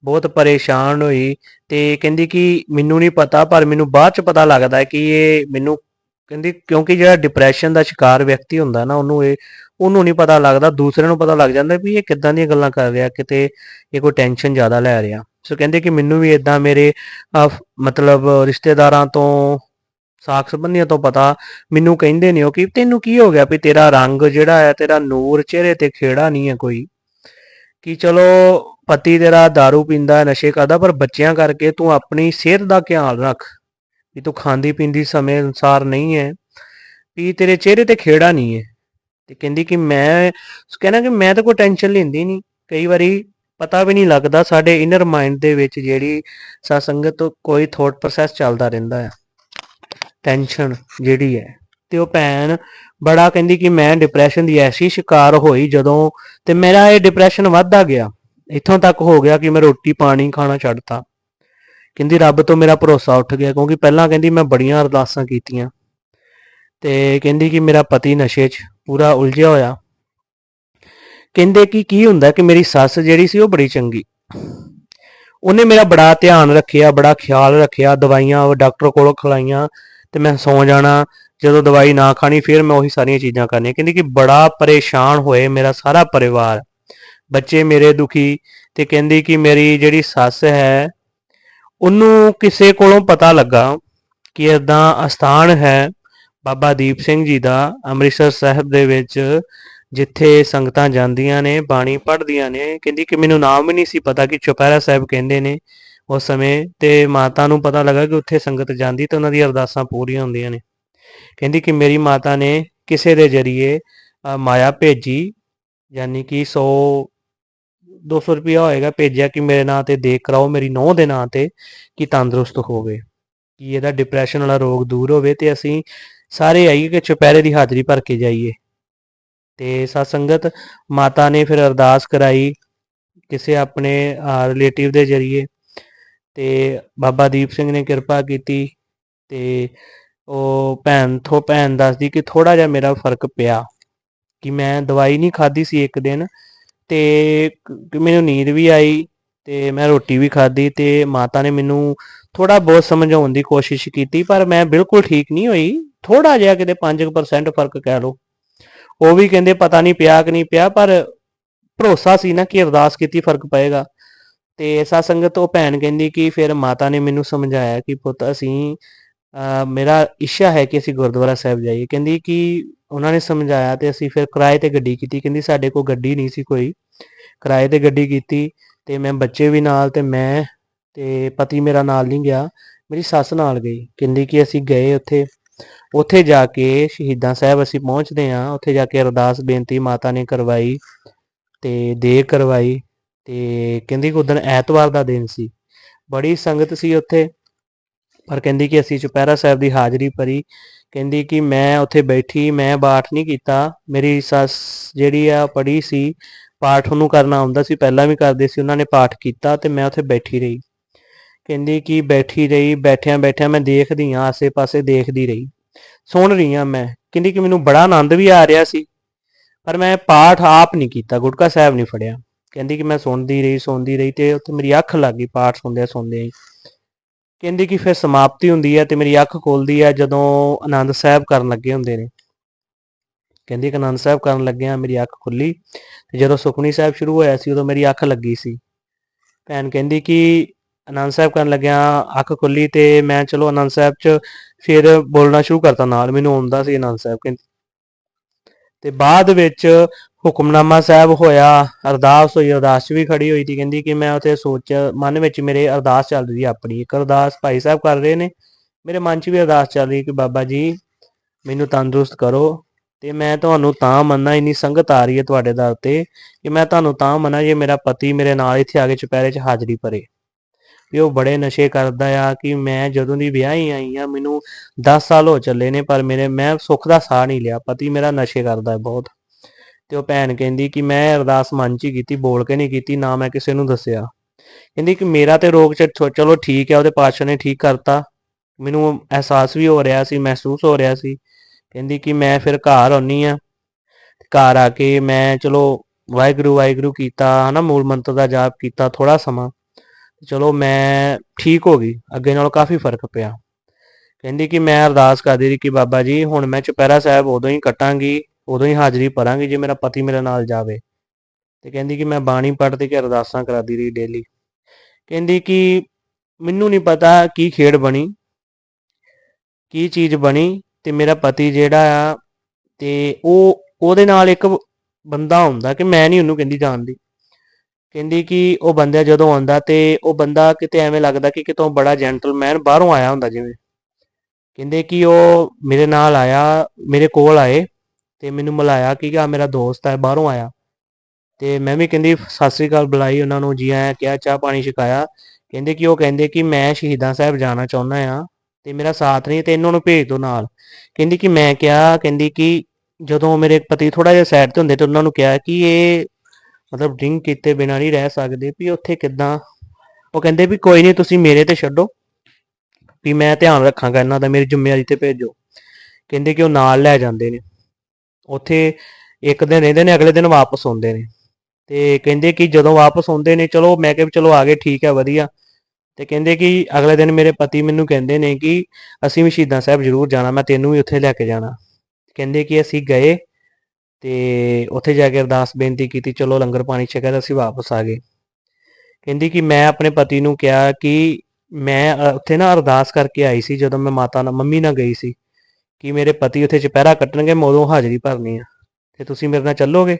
A: ਬਹੁਤ ਪਰੇਸ਼ਾਨ ਹੋਈ ਤੇ ਕਹਿੰਦੀ ਕਿ ਮੈਨੂੰ ਨਹੀਂ ਪਤਾ, ਪਰ ਮੈਨੂੰ ਬਾਅਦ 'ਚ ਪਤਾ ਲੱਗਦਾ ਕਿ ਇਹ ਮੈਨੂੰ, ਕਹਿੰਦੀ ਕਿਉਂਕਿ ਜਿਹੜਾ ਡਿਪਰੈਸ਼ਨ ਦਾ ਸ਼ਿਕਾਰ ਵਿਅਕਤੀ ਹੁੰਦਾ ਨਾ, ਉਹਨੂੰ ਇਹ ਉਹਨੂੰ ਨਹੀਂ ਪਤਾ ਲੱਗਦਾ ਦੂਸਰੇ ਨੂੰ ਪਤਾ ਲੱਗ ਜਾਂਦਾ ਵੀ ਇਹ ਕਿੱਦਾਂ ਦੀਆਂ ਗੱਲਾਂ ਕਰ ਰਿਹਾ ਕਿਤੇ ਇਹ ਕੋਈ ਟੈਨਸ਼ਨ ਜ਼ਿਆਦਾ ਲੈ ਰਿਹਾ। ਸੋ ਕਹਿੰਦੇ ਕਿ ਮੈਨੂੰ ਵੀ ਇਦਾਂ ਮੇਰੇ ਅਹ, ਮਤਲਬ ਰਿਸ਼ਤੇਦਾਰਾਂ ਤੋਂ ਸਾਖ ਸੰਬੰਧੀਆਂ ਤੋਂ ਪਤਾ ਮੈਨੂੰ ਕਹਿੰਦੇ ਨੇ ਉਹ ਕਿ ਤੈਨੂੰ ਕੀ ਹੋ ਗਿਆ ਵੀ ਤੇਰਾ ਰੰਗ ਜਿਹੜਾ ਹੈ ਤੇਰਾ ਨੂਰ ਚਿਹਰੇ ਤੇ ਖੇੜਾ ਨਹੀਂ ਹੈ ਕੋਈ। ਕਿ ਚਲੋ ਪਤੀ ਤੇਰਾ दारू ਪੀਂਦਾ ਨਸ਼ੇ ਕਰਦਾ ਪਰ ਬੱਚਿਆਂ ਕਰਕੇ ਤੂੰ ਆਪਣੀ ਸਿਹਤ ਦਾ ਖਿਆਲ ਰੱਖ। ਵੀ ਤੂੰ ਖਾਂਦੀ ਪੀਂਦੀ ਸਮੇਂ ਅਨੁਸਾਰ ਨਹੀਂ ਹੈ ਵੀ ਤੇਰੇ ਚਿਹਰੇ ਤੇ ਖੇੜਾ ਨਹੀਂ ਹੈ। ਤੇ ਕਹਿੰਦੀ ਕਿ ਮੈਂ, ਕਹਿੰਦਾ ਕਿ ਮੈਂ ਤਾਂ ਕੋਈ ਟੈਨਸ਼ਨ ਲੈਂਦੀ ਨਹੀਂ ਕਈ ਵਾਰੀ ਪਤਾ ਵੀ ਨਹੀਂ ਲੱਗਦਾ ਸਾਡੇ ਇਨਰ ਮਾਈਂਡ ਦੇ ਵਿੱਚ ਜਿਹੜੀ ਸਤਸੰਗਤ ਤੋਂ ਕੋਈ ਥੋਟ ਪ੍ਰੋਸੈਸ ਚੱਲਦਾ ਰਹਿੰਦਾ ਹੈ ਟੈਨਸ਼ਨ ਜਿਹੜੀ ਹੈ। ਤੇ ਉਹ ਭੈਣ ਬੜਾ ਕਹਿੰਦੀ ਕਿ ਮੈਂ ਡਿਪਰੈਸ਼ਨ ਦੀ ਐਸੀ ਸ਼ਿਕਾਰ ਹੋਈ ਜਦੋਂ ਤੇ ਮੇਰਾ ਇਹ ਡਿਪਰੈਸ਼ਨ ਵੱਧਦਾ ਗਿਆ। ਇੱਥੋਂ ਤੱਕ ਹੋ ਗਿਆ ਕਿ ਮੈਂ ਰੋਟੀ ਪਾਣੀ ਖਾਣਾ ਛੱਡਤਾ। ਕਹਿੰਦੀ ਰੱਬ ਤੋਂ ਮੇਰਾ ਭਰੋਸਾ ਉੱਠ ਗਿਆ ਕਿਉਂਕਿ ਪਹਿਲਾਂ ਕਹਿੰਦੀ ਮੈਂ ਬੜੀਆਂ ਅਰਦਾਸਾਂ ਕੀਤੀਆਂ। ਤੇ ਕਹਿੰਦੀ ਕਿ ਮੇਰਾ ਪਤੀ ਨਸ਼ੇ 'ਚ ਪੂਰਾ ਉਲਝਿਆ ਹੋਇਆ। ਕਹਿੰਦੇ ਕਿ ਕੀ ਹੁੰਦਾ ਕਿ ਮੇਰੀ ਸੱਸ ਜਿਹੜੀ ਸੀ ਉਹ ਬੜੀ ਚੰਗੀ। ਉਹਨੇ ਮੇਰਾ ਬੜਾ ਧਿਆਨ ਰੱਖਿਆ, ਬੜਾ ਖਿਆਲ ਰੱਖਿਆ, ਦਵਾਈਆਂ ਉਹ ਡਾਕਟਰ ਕੋਲੋਂ ਖਲਾਈਆਂ ਤੇ ਮੈਂ ਸੌਂ ਜਾਣਾ। ਜਦੋਂ ਦਵਾਈ ਨਾ ਖਾਣੀ ਫਿਰ ਮੈਂ ਉਹੀ ਸਾਰੀਆਂ ਚੀਜ਼ਾਂ ਕਰਨੀਆਂ। ਕਹਿੰਦੀ ਕਿ ਬੜਾ ਪਰੇਸ਼ਾਨ ਹੋਏ ਮੇਰਾ ਸਾਰਾ ਪਰਿਵਾਰ। ਬੱਚੇ ਮੇਰੇ ਦੁਖੀ ਤੇ ਕਹਿੰਦੀ ਕਿ ਮੇਰੀ ਜਿਹੜੀ ਸੱਸ ਹੈ, ਉਹਨੂੰ ਕਿਸੇ ਕੋਲੋਂ ਪਤਾ ਲੱਗਾ ਕਿ ਇਦਾਂ ਅਸਥਾਨ ਹੈ। ਬਾਬਾ ਦੀਪ ਸਿੰਘ ਜੀ ਦਾ ਅੰਮ੍ਰਿਤਸਰ ਸਾਹਿਬ ਦੇ ਵਿੱਚ ਜਿੱਥੇ ਸੰਗਤਾਂ ਜਾਂਦੀਆਂ ਨੇ, ਬਾਣੀ ਪੜ੍ਹਦੀਆਂ ਨੇ, ਕਹਿੰਦੀ ਕਿ ਮੈਨੂੰ ਨਾਮ ਵੀ ਨਹੀਂ ਸੀ ਪਤਾ ਕਿ ਚੁਪਹਿਰਾ ਸਾਹਿਬ ਕਹਿੰਦੇ ਨੇ ਉਸ ਸਮੇਂ ਤੇ ਮਾਤਾ ਨੂੰ ਪਤਾ ਲੱਗਾ ਕਿ ਉੱਥੇ ਸੰਗਤ ਜਾਂਦੀ ਤੇ ਉਹਨਾਂ ਦੀਆਂ ਅਰਦਾਸਾਂ ਪੂਰੀਆਂ ਹੁੰਦੀਆਂ ਨੇ। ਕਹਿੰਦੀ ਕਿ ਮੇਰੀ ਮਾਤਾ ਨੇ ਕਿਸੇ ਦੇ ਜਰੀਏ ਮਾਇਆ ਭੇਜੀ, ਯਾਨੀ ਕਿ 100 200 ਰੁਪਇਆ ਹੋਏਗਾ ਭੇਜਿਆ ਕਿ ਮੇਰੇ ਨਾਂ ਤੇ ਦੇਖ ਕਰਾਓ, ਮੇਰੀ ਨੌਂ ਦੇ ਨਾਂ ਤੇ ਕਿ ਤੰਦਰੁਸਤ ਹੋਵੇ, ਕਿ ਇਹਦਾ ਡਿਪਰੈਸ਼ਨ ਵਾਲਾ ਰੋਗ ਦੂਰ ਹੋਵੇ ਤੇ ਅਸੀਂ ਸਾਰੇ ਆਈਏ ਕਿ ਚੁਪਹਿਰੇ ਦੀ ਹਾਜ਼ਰੀ ਭਰ ਕੇ ਜਾਈਏ। ਤੇ ਸਤ ਸੰਗਤ, ਮਾਤਾ ਨੇ ਫਿਰ ਅਰਦਾਸ ਕਰਾਈ ਕਿਸੇ ਆਪਣੇ ਰਿਲੇਟਿਵ ਦੇ ਜਰੀਏ। ਤੇ ਬਾਬਾ ਦੀਪ ਸਿੰਘ ਨੇ ਕਿਰਪਾ ਕੀਤੀ ਤੇ ਉਹ ਭੈਣ ਥੋ, ਭੈਣ ਦੱਸਦੀ ਕਿ ਥੋੜਾ ਜਿਹਾ ਮੇਰਾ ਫ਼ਰਕ ਪਿਆ ਕਿ ਮੈਂ ਦਵਾਈ ਨਹੀਂ ਖਾਧੀ ਸੀ ਇੱਕ ਦਿਨ ਤੇ ਮੈਨੂੰ ਨੀਂਦ ਵੀ ਆਈ ਤੇ ਮੈਂ ਰੋਟੀ ਵੀ ਖਾਧੀ ਤੇ ਮਾਤਾ ਨੇ ਮੈਨੂੰ ਥੋੜਾ ਬਹੁਤ ਸਮਝਾਉਣ ਦੀ ਕੋਸ਼ਿਸ਼ ਕੀਤੀ ਪਰ ਮੈਂ ਬਿਲਕੁਲ ਠੀਕ ਨਹੀਂ ਹੋਈ। ਥੋੜਾ ਜਿਹਾ ਕਿਤੇ 5% ਫ਼ਰਕ ਕਹਿ ਲਓ। ਉਹ ਵੀ ਕਹਿੰਦੇ ਪਤਾ ਨਹੀਂ ਪਿਆ ਕਿ ਨਹੀਂ ਪਿਆ, ਪਰ ਭਰੋਸਾ ਸੀ ਨਾ ਕਿ ਅਰਦਾਸ ਕੀਤੀ ਫ਼ਰਕ ਪਏਗਾ। ਤੇ ਸਤ ਸੰਗਤ ਉਹ ਭੈਣ ਕਹਿੰਦੀ ਕਿ ਫਿਰ ਮਾਤਾ ਨੇ ਮੈਨੂੰ ਸਮਝਾਇਆ ਕਿ ਪੁੱਤ ਅਸੀਂ ਮੇਰਾ ਇੱਛਾ ਹੈ ਕਿ ਅਸੀਂ ਗੁਰਦੁਆਰਾ ਸਾਹਿਬ ਜਾਈਏ। ਕਹਿੰਦੀ ਕਿ ਉਹਨਾਂ ਨੇ ਸਮਝਾਇਆ ਤੇ ਅਸੀਂ ਫਿਰ ਕਿਰਾਏ ਤੇ ਗੱਡੀ ਕੀਤੀ। ਕਹਿੰਦੀ ਸਾਡੇ ਕੋਲ ਗੱਡੀ ਨਹੀਂ ਸੀ ਕੋਈ। ਕਿਰਾਏ ਤੇ ਗੱਡੀ ਕੀਤੀ ਤੇ ਮੈਂ ਬੱਚੇ ਵੀ ਨਾਲ ਤੇ ਮੈਂ ਤੇ ਪਤੀ ਮੇਰਾ ਨਾਲ ਨਹੀਂ ਗਿਆ। ਮੇਰੀ ਸੱਸ ਨਾਲ ਗਈ। ਕਹਿੰਦੀ ਕਿ ਅਸੀਂ ਗਏ ਉੱਥੇ। ਉੱਥੇ ਜਾ ਕੇ ਸ਼ਹੀਦਾਂ ਸਾਹਿਬ ਅਸੀਂ ਪਹੁੰਚਦੇ ਹਾਂ। ਉੱਥੇ ਜਾ ਕੇ ਅਰਦਾਸ, ਬੇਨਤੀ ਮਾਤਾ ਨੇ ਕਰਵਾਈ ਤੇ ਦੇ ਕਰਵਾਈ ਤੇ ਕਹਿੰਦੀ ਕਿ ਉਦੋਂ ਐਤਵਾਰ ਦਾ ਦਿਨ ਸੀ। ਬੜੀ ਸੰਗਤ ਸੀ ਉੱਥੇ, ਪਰ ਕਹਿੰਦੀ ਕਿ ਅਸੀਂ ਚੁਪਹਿਰਾ ਸਾਹਿਬ ਦੀ ਹਾਜ਼ਰੀ ਭਰੀ। ਕਹਿੰਦੀ ਕਿ ਮੈਂ ਉੱਥੇ ਬੈਠੀ, ਮੈਂ ਪਾਠ ਨਹੀਂ ਕੀਤਾ। ਮੇਰੀ ਸੱਸ ਜਿਹੜੀ ਆ, ਪੜ੍ਹੀ ਸੀ, ਪਾਠ ਉਹਨੂੰ ਕਰਨਾ ਆਉਂਦਾ ਸੀ, ਪਹਿਲਾਂ ਵੀ ਕਰਦੇ ਸੀ, ਉਹਨਾਂ ਨੇ ਪਾਠ ਕੀਤਾ ਤੇ ਮੈਂ ਉੱਥੇ ਬੈਠੀ ਰਹੀ। ਕਹਿੰਦੀ ਕਿ ਬੈਠੀ ਰਹੀ ਬੈਠਿਆਂ ਬੈਠਿਆਂ ਮੈਂ ਦੇਖਦੀ ਹਾਂ, ਆਸੇ-ਪਾਸੇ ਦੇਖਦੀ ਰਹੀ। ਸੁਣ ਰਹੀ ਹਾਂ ਮੈਂ। ਕਹਿੰਦੀ ਕਿ ਮੈਨੂੰ ਬੜਾ ਆਨੰਦ ਵੀ ਆ ਰਿਹਾ ਸੀ, ਪਰ ਮੈਂ ਪਾਠ ਆਪ ਨਹੀਂ ਕੀਤਾ, ਗੁਟਕਾ ਸਾਹਿਬ ਨਹੀਂ ਫੜਿਆ। ਕਹਿੰਦੀ ਕਿ ਮੈਂ ਸੁਣਦੀ ਰਹੀ ਸੁਣਦੀ ਰਹੀ ਤੇ ਉੱਥੇ ਮੇਰੀ ਅੱਖ ਲੱਗ ਗਈ ਪਾਠ ਸੁਣਦਿਆਂ ਸੁਣਦੇ ਕਹਿੰਦੀ ਕਿ ਫਿਰ ਸਮਾਪਤੀ ਹੁੰਦੀ ਹੈ ਤੇ ਮੇਰੀ ਅੱਖ ਖੋਲਦੀ ਹੈ ਜਦੋਂ ਆਨੰਦ ਸਾਹਿਬ ਕਰਨ ਲੱਗੇ ਹੁੰਦੇ ਨੇ। ਕਹਿੰਦੀ ਕਿ ਆਨੰਦ ਸਾਹਿਬ ਕਰਨ ਲੱਗਿਆ ਮੇਰੀ ਅੱਖ ਖੁੱਲੀ ਤੇ ਜਦੋਂ ਸੁਖਮਨੀ ਸਾਹਿਬ ਸ਼ੁਰੂ ਹੋਇਆ ਸੀ ਉਦੋਂ ਮੇਰੀ ਅੱਖ ਲੱਗੀ ਸੀ। ਭੈਣ ਕਹਿੰਦੀ ਕਿ ਆਨੰਦ ਸਾਹਿਬ ਕਰਨ ਲੱਗਿਆ, ਅੱਖ ਖੁੱਲੀ ਤੇ ਮੈਂ ਚਲੋ ਆਨੰਦ ਸਾਹਿਬ 'ਚ ਫਿਰ ਬੋਲਣਾ ਸ਼ੁਰੂ ਕਰਤਾ ਨਾਲ, ਮੈਨੂੰ ਆਉਂਦਾ ਸੀ ਆਨੰਦ ਸਾਹਿਬ ਕਹਿੰਦੀ। ਤੇ ਬਾਅਦ ਵਿੱਚ ਹੁਕਮਨਾਮਾ ਸਾਹਿਬ ਹੋਇਆ, ਅਰਦਾਸ ਹੋਈ, ਅਰਦਾਸ ਵੀ ਖੜੀ ਹੋਈ ਸੀ, ਕਹਿੰਦੀ ਕਿ ਮੈਂ ਉੱਥੇ ਸੋਚ, ਮਨ ਵਿੱਚ ਮੇਰੇ ਅਰਦਾਸ ਚੱਲ ਰਹੀ ਆਪਣੀ, ਇੱਕ ਅਰਦਾਸ ਭਾਈ ਸਾਹਿਬ ਕਰ ਰਹੇ ਨੇ, ਮੇਰੇ ਮਨ 'ਚ ਵੀ ਅਰਦਾਸ ਚੱਲ ਰਹੀ ਕਿ ਬਾਬਾ ਜੀ, ਮੈਨੂੰ ਤੰਦਰੁਸਤ ਕਰੋ, ਤੇ ਮੈਂ ਤੁਹਾਨੂੰ ਤਾਂ ਮੰਨਾਂ, ਇੰਨੀ ਸੰਗਤ ਆ ਰਹੀ ਹੈ ਤੁਹਾਡੇ ਦਰ ਤੇ, ਕਿ ਮੈਂ ਤੁਹਾਨੂੰ ਤਾਂ ਮੰਨਾਂ ਜੇ ਮੇਰਾ ਪਤੀ ਮੇਰੇ ਨਾਲ ਇੱਥੇ ਆ ਕੇ ਚੁਪਹਿਰੇ 'ਚ ਹਾਜ਼ਰੀ ਭਰੇ। ਵੀ ਉਹ ਬੜੇ ਨਸ਼ੇ ਕਰਦਾ ਆ ਕਿ ਮੈਂ ਜਦੋਂ ਦੀ ਵਿਆਹੀ ਆਈ ਆ, ਮੈਨੂੰ 10 ਸਾਲ ਹੋ ਚੱਲੇ ਨੇ, ਪਰ ਮੇਰੇ, ਮੈਂ ਸੁੱਖ ਦਾ ਸਾਹ ਨਹੀਂ ਲਿਆ, ਪਤੀ ਮੇਰਾ ਨਸ਼ੇ ਕਰਦਾ ਹੈ ਬਹੁਤ। ਤੇ ਉਹ ਭੈਣ ਕਹਿੰਦੀ ਕਿ ਮੈਂ ਅਰਦਾਸ ਮਨ 'ਚ ਹੀ ਕੀਤੀ, ਬੋਲ ਕੇ ਨਹੀਂ ਕੀਤੀ, ਨਾ ਮੈਂ ਕਿਸੇ ਨੂੰ ਦੱਸਿਆ। ਕਹਿੰਦੀ ਕਿ ਮੇਰਾ ਤੇ ਰੋਗ ਚਲੋ ਠੀਕ ਹੈ ਉਹਦੇ ਪਾਤਸ਼ਾਹ ਨੇ ਠੀਕ ਕਰਤਾ। ਮੈਨੂੰ ਅਹਿਸਾਸ ਵੀ ਹੋ ਰਿਹਾ ਸੀ, ਮਹਿਸੂਸ ਹੋ ਰਿਹਾ ਸੀ। ਕਹਿੰਦੀ ਕਿ ਮੈਂ ਫਿਰ ਘਰ ਆਉਣੀ ਆ, ਘਰ ਆ ਕੇ ਮੈਂ ਚਲੋ ਵਾਹਿਗੁਰੂ ਵਾਹਿਗੁਰੂ ਕੀਤਾ, ਹਨਾ, ਮੂਲ ਮੰਤਰ ਦਾ ਜਾਪ ਕੀਤਾ ਥੋੜਾ ਸਮਾਂ। ਚਲੋ ਮੈਂ ਠੀਕ ਹੋ ਗਈ, ਅੱਗੇ ਨਾਲੋਂ ਕਾਫੀ ਫ਼ਰਕ ਪਿਆ। ਕਹਿੰਦੀ ਕਿ ਮੈਂ ਅਰਦਾਸ ਕਰਦੀ ਰਹੀ ਕਿ ਬਾਬਾ ਜੀ, ਹੁਣ ਮੈਂ ਚੁਪਹਿਰਾ ਸਾਹਿਬ ਉਦੋਂ ਹੀ ਕੱਟਾਂਗੀ, ਉਦੋਂ ਹੀ ਹਾਜ਼ਰੀ ਭਰਾਂਗੀ ਜੇ ਮੇਰਾ ਪਤੀ ਮੇਰੇ ਨਾਲ ਜਾਵੇ। ਤੇ ਕਹਿੰਦੀ ਕਿ ਮੈਂ ਬਾਣੀ ਪੜ੍ਹਦੀ ਕਿ ਅਰਦਾਸਾਂ ਕਰਾਦੀ ਰਹੀ ਡੇਲੀ ਕਹਿੰਦੀ ਕਿ ਮੈਨੂੰ ਨਹੀਂ ਪਤਾ ਕੀ ਖੇਡ ਬਣੀ, ਕੀ ਚੀਜ਼ ਬਣੀ ਤੇ ਮੇਰਾ ਪਤੀ ਜਿਹੜਾ ਆ ਤੇ ਉਹ, ਉਹਦੇ ਨਾਲ ਇੱਕ ਬੰਦਾ ਹੁੰਦਾ ਕਿ ਮੈਂ ਨਹੀਂ ਉਹਨੂੰ ਕਹਿੰਦੀ ਜਾਣਦੀ। ਕਹਿੰਦੀ ਕਿ ਉਹ ਬੰਦਾ ਜਦੋਂ ਆਉਂਦਾ ਤੇ ਉਹ ਬੰਦਾ ਕਿਤੇ ਐਵੇਂ ਲੱਗਦਾ ਕਿ ਕਿਤੋਂ ਬੜਾ ਜੈਂਟਲਮੈਨ ਬਾਹਰੋਂ ਆਇਆ ਹੁੰਦਾ ਜਿਵੇਂ। ਕਹਿੰਦੇ ਕਿ ਉਹ ਮੇਰੇ ਨਾਲ ਆਇਆ, ਮੇਰੇ ਕੋਲ ਆਏ ਤੇ ਮੈਨੂੰ ਮਿਲਾਇਆ ਕਿ ਆ ਮੇਰਾ ਦੋਸਤ ਹੈ, ਬਾਹਰੋਂ ਆਇਆ। ਤੇ ਮੈਂ ਵੀ ਕਹਿੰਦੀ, ਸਤਿ ਸ੍ਰੀ ਅਕਾਲ ਬੁਲਾਈ ਉਹਨਾਂ ਨੂੰ, ਜੀ ਆਇਆਂ ਕਿਹਾ ਚਾਹ ਪਾਣੀ ਛਕਾਇਆ। ਕਹਿੰਦੇ ਕਿ ਉਹ ਕਹਿੰਦੇ ਕਿ ਮੈਂ ਸ਼ਹੀਦਾਂ ਸਾਹਿਬ ਜਾਣਾ ਚਾਹੁੰਦਾ ਆ ਤੇ ਮੇਰਾ ਸਾਥ ਨਹੀਂ ਤੇ ਇਹਨਾਂ ਨੂੰ ਭੇਜ ਦਿਓ ਨਾਲ। ਕਹਿੰਦੀ ਕਿ ਮੈਂ ਕਿਹਾ, ਕਹਿੰਦੀ ਕਿ ਜਦੋਂ ਮੇਰੇ ਪਤੀ ਥੋੜਾ ਜਿਹਾ ਸਾਈਡ ਤੇ ਹੁੰਦੇ ਤੇ ਉਹਨਾਂ ਨੂੰ ਕਿਹਾ ਕਿ ਇਹ ਮਤਲਬ ਡਰਿੰਕ ਕੀਤੇ ਬਿਨਾਂ ਨਹੀਂ ਰਹਿ ਸਕਦੇ ਵੀ ਉੱਥੇ ਕਿੱਦਾਂ। ਉਹ ਕਹਿੰਦੇ ਵੀ ਕੋਈ ਨਹੀਂ ਤੁਸੀਂ ਮੇਰੇ ਤੇ ਛੱਡੋ। ਵੀ ਮੈਂ ਧਿਆਨ ਰੱਖਾਂਗਾ ਇਹਨਾਂ ਦਾ, ਮੇਰੀ ਜ਼ਿੰਮੇਵਾਰੀ ਤੇ ਭੇਜੋ। ਕਹਿੰਦੇ ਕਿ ਉਹ ਨਾਲ ਲੈ ਜਾਂਦੇ ਨੇ। ਉੱਥੇ ਇੱਕ ਦਿਨ ਰਹਿੰਦੇ ਨੇ, ਅਗਲੇ ਦਿਨ ਵਾਪਸ ਆਉਂਦੇ ਨੇ। ਤੇ ਕਹਿੰਦੇ ਕਿ ਜਦੋਂ ਵਾਪਸ ਆਉਂਦੇ ਨੇ, ਚਲੋ ਮੈਂ ਕਿਹਾ ਵੀ ਚਲੋ ਆ ਗਏ, ਠੀਕ ਹੈ, ਵਧੀਆ। ਤੇ ਕਹਿੰਦੇ ਕਿ ਅਗਲੇ ਦਿਨ ਮੇਰੇ ਪਤੀ ਮੈਨੂੰ ਕਹਿੰਦੇ ਨੇ ਕਿ ਅਸੀਂ ਵੀ ਸ਼ਹੀਦਾਂ ਸਾਹਿਬ ਜ਼ਰੂਰ ਜਾਣਾ, ਮੈਂ ਤੈਨੂੰ ਵੀ ਉੱਥੇ ਲੈ ਕੇ ਜਾਣਾ। ਕਹਿੰਦੇ ਕਿ ਅਸੀਂ ਗਏ ਤੇ ਉੱਥੇ ਜਾ ਕੇ ਅਰਦਾਸ ਬੇਨਤੀ ਕੀਤੀ, ਚਲੋ ਲੰਗਰ ਪਾਣੀ ਛਕਿਆ ਤੇ ਅਸੀਂ ਵਾਪਸ ਆ ਗਏ। ਕਹਿੰਦੀ ਕਿ ਮੈਂ ਆਪਣੇ ਪਤੀ ਨੂੰ ਕਿਹਾ ਕਿ ਮੈਂ ਉੱਥੇ ਨਾ ਅਰਦਾਸ ਕਰਕੇ ਆਈ ਸੀ ਜਦੋਂ ਮੈਂ ਮਾਤਾ ਨਾਲ, ਮੰਮੀ ਨਾਲ ਗਈ ਸੀ ਕਿ ਮੇਰੇ ਪਤੀ ਉੱਥੇ ਚੁਪਹਿਰਾ ਕੱਟਣਗੇ, ਮੈਂ ਉਦੋਂ ਹਾਜ਼ਰੀ ਭਰਨੀ ਆ। ਤੇ ਤੁਸੀਂ ਮੇਰੇ ਨਾਲ ਚੱਲੋਗੇ?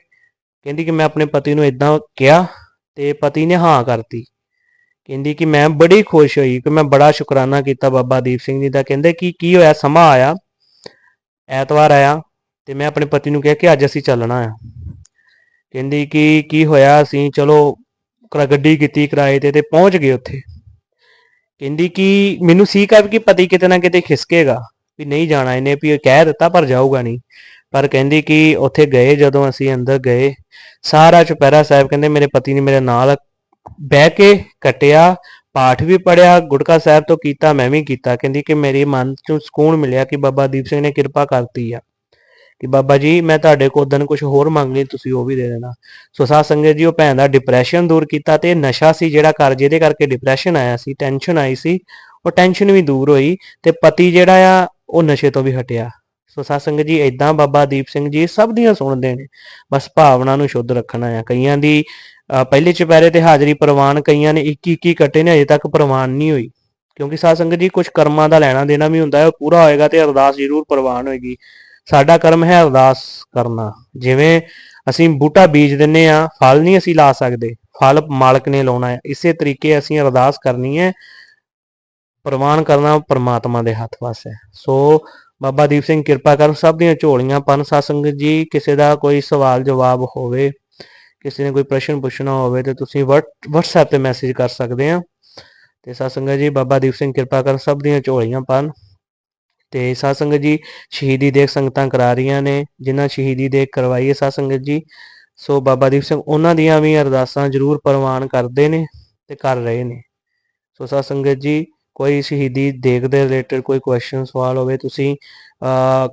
A: ਕਹਿੰਦੀ ਕਿ ਮੈਂ ਆਪਣੇ ਪਤੀ ਨੂੰ ਇਦਾਂ ਕਿਹਾ ਤੇ ਪਤੀ ਨੇ ਹਾਂ ਕਰਤੀ। ਕਹਿੰਦੀ ਕਿ ਮੈਂ ਬੜੀ ਖੁਸ਼ ਹੋਈ ਕਿ ਮੈਂ ਬੜਾ ਸ਼ੁਕਰਾਨਾ ਕੀਤਾ ਬਾਬਾ ਦੀਪ ਸਿੰਘ ਜੀ ਦਾ। ਕਹਿੰਦੇ ਕਿ ਕੀ ਹੋਇਆ? ਸਮਾਂ ਆਇਆ, ਐਤਵਾਰ ਆਇਆ ਤੇ ਮੈਂ ਆਪਣੇ ਪਤੀ ਨੂੰ ਕਿਹਾ ਕਿ ਅੱਜ ਅਸੀਂ ਚੱਲਣਾ ਆ। ਕਹਿੰਦੀ ਕਿ ਕੀ ਹੋਇਆ, ਅਸੀਂ ਚਲੋ ਕਰਾ ਗੱਡੀ ਕੀਤੀ ਕਿਰਾਏ ਤੇ ਤੇ ਪਹੁੰਚ ਗਏ ਉੱਥੇ। ਕਹਿੰਦੀ ਕਿ ਮੈਨੂੰ ਸੀ ਕਾ ਕਿ ਪਤੀ ਕਿਤੇ ਨਾ ਕਿਤੇ ਖਿਸਕੇਗਾ ਵੀ ਨਹੀਂ ਜਾਣਾ ਇਹਨੇ, ਵੀ ਕਹਿ ਦਿੱਤਾ ਪਰ ਜਾਊਗਾ ਨਹੀਂ। ਪਰ ਕਹਿੰਦੀ ਕਿ ਉੱਥੇ ਗਏ ਜਦੋਂ ਅਸੀਂ ਅੰਦਰ ਗਏ, ਸਾਰਾ ਚੁਪਹਿਰਾ ਸਾਹਿਬ ਕਹਿੰਦੇ ਮੇਰੇ ਪਤੀ ਨੇ ਮੇਰੇ ਨਾਲ ਬਹਿ ਕੇ ਕਟਿਆ, ਪਾਠ ਵੀ ਪੜਿਆ ਗੁਟਕਾ ਸਾਹਿਬ ਤੋਂ ਕੀਤਾ, ਮੈਂ ਵੀ ਕੀਤਾ। ਕਹਿੰਦੀ ਕਿ ਮੇਰੇ ਮਨ ਚ ਸਕੂਨ ਮਿਲਿਆ ਕਿ ਬਾਬਾ ਦੀਪ ਸਿੰਘ ਨੇ ਕਿਰਪਾ ਕਰਤੀ ਆ। ਕਿ ਬਾਬਾ ਜੀ, ਮੈਂ ਤੁਹਾਡੇ ਕੋਲ ਦਿਨ ਕੁਝ ਹੋਰ ਮੰਗ ਲਈ, ਤੁਸੀਂ ਉਹ ਵੀ ਦੇ ਦੇਣਾ। ਸੋ ਸਾਧ ਸੰਗਤ ਜੀ, ਉਹ ਭੈਣ ਦਾ ਡਿਪਰੈਸ਼ਨ ਦੂਰ ਕੀਤਾ ਤੇ ਨਸ਼ਾ ਸੀ ਜਿਹੜਾ ਕਰ ਜਿਹਦੇ ਕਰਕੇ ਡਿਪਰੈਸ਼ਨ ਆਇਆ ਸੀ ਟੈਨਸ਼ਨ ਆਈ ਸੀ, ਉਹ ਟੈਨਸ਼ਨ ਵੀ ਦੂਰ ਹੋਈ ਤੇ ਪਤੀ ਜਿਹੜਾ ਆ, ਉਹ ਨਸ਼ੇ ਤੋਂ ਵੀ ਹਟਿਆ। ਸੋ ਸਾਧ ਸੰਗਤ ਜੀ ਇਦਾਂ ਬਾਬਾ ਦੀਪ ਸਿੰਘ ਜੀ, ਸਭ ਦੀਆਂ ਸੁਣਦੇ ਨੇ। ਬਸ ਭਾਵਨਾ ਨੂੰ ਸ਼ੁੱਧ ਰੱਖਣਾ ਆ। ਕਈਆਂ ਦੀ ਪਹਿਲੇ ਚੁਪਹਿਰੇ ਤੇ ਹਾਜ਼ਰੀ ਪ੍ਰਵਾਨ ਕਈਆਂ ਨੇ 21 21 ਕੱਟੇ ਨੇ, ਅਜੇ ਤੱਕ ਪ੍ਰਵਾਨ ਨਹੀਂ ਹੋਈ। ਕਿਉਂਕਿ ਸਾਧ ਸੰਗਤ ਜੀ ਕੁਝ ਕਰਮਾਂ ਦਾ ਲੈਣਾ ਦੇਣਾ ਵੀ ਹੁੰਦਾ ਹੈ, ਉਹ ਪੂਰਾ ਹੋਏਗਾ ਤੇ ਅਰਦਾਸ ਜ਼ਰੂਰ ਪ੍ਰਵਾਨ ਹੋਏਗੀ। ਸਾਡਾ ਕਰਮ ਹੈ ਅਰਦਾਸ ਕਰਨਾ। ਜਿਵੇਂ ਅਸੀਂ ਬੂਟਾ ਬੀਜ ਦਿੰਨੇ ਆ, ਫਲ ਨਹੀਂ ਅਸੀਂ ਲਾ ਸਕਦੇ। ਫਲ ਮਾਲਕ ਨੇ ਲਾਉਣਾ ਹੈ। ਇਸੇ ਤਰੀਕੇ ਅਸੀਂ ਅਰਦਾਸ ਕਰਨੀ ਹੈ। ਪ੍ਰਵਾਨ ਕਰਨਾ ਪਰਮਾਤਮਾ ਦੇ ਹੱਥ ਵਸ ਹੈ। ਸੋ ਬਾਬਾ ਦੀਪ ਸਿੰਘ, ਕਿਰਪਾ ਕਰਨ, ਸਭ ਦੀਆਂ ਝੋਲੀਆਂ ਪਨ। ਸਾਧ ਸੰਗਤ ਜੀ, ਕਿਸੇ ਦਾ ਕੋਈ ਸਵਾਲ, ਜਵਾਬ ਹੋਵੇ, ਕਿਸੇ ਨੇ ਕੋਈ ਪ੍ਰਸ਼ਨ ਪੁੱਛਣਾ ਹੋਵੇ, ਤੇ ਤੁਸੀਂ WhatsApp ਤੇ ਮੈਸੇਜ ਕਰ ਸਕਦੇ ਆ। ਤੇ ਸਾਧ ਸੰਗਤ ਜੀ, ਬਾਬਾ ਦੀਪ ਸਿੰਘ, ਕਿਰਪਾ ਕਰਨ, ਸਭ ਦੀਆਂ ਝੋਲੀਆਂ ਪਾਣ ਤੇ ਸਾਧ ਸੰਗਤ ਜੀ, ਸ਼ਹੀਦੀ ਦੇਖ ਸੰਗਤਾਂ ਕਰਾ ਰਹੀਆਂ ਨੇ, ਜਿਨ੍ਹਾਂ ਸ਼ਹੀਦੀ ਦੇਖ ਕਰਵਾਈ ਹੈ ਸਾਧ ਸੰਗਤ ਜੀ। ਸੋ ਬਾਬਾ ਦੀਪ ਸਿੰਘ, ਉਹਨਾਂ ਦੀਆਂ ਵੀ ਅਰਦਾਸਾਂ ਜ਼ਰੂਰ ਪ੍ਰਵਾਨ ਕਰਦੇ ਨੇ ਤੇ ਕਰ ਰਹੇ ਨੇ। ਸੋ ਸਾਧ ਸੰਗਤ ਜੀ, ਕੋਈ ਸ਼ਹੀਦੀ ਦੇਗ ਦੇ ਰਿਲੇਟਡ ਕੋਈ ਕੁਐਸਚਨ ਸਵਾਲ ਹੋਵੇ, ਤੁਸੀਂ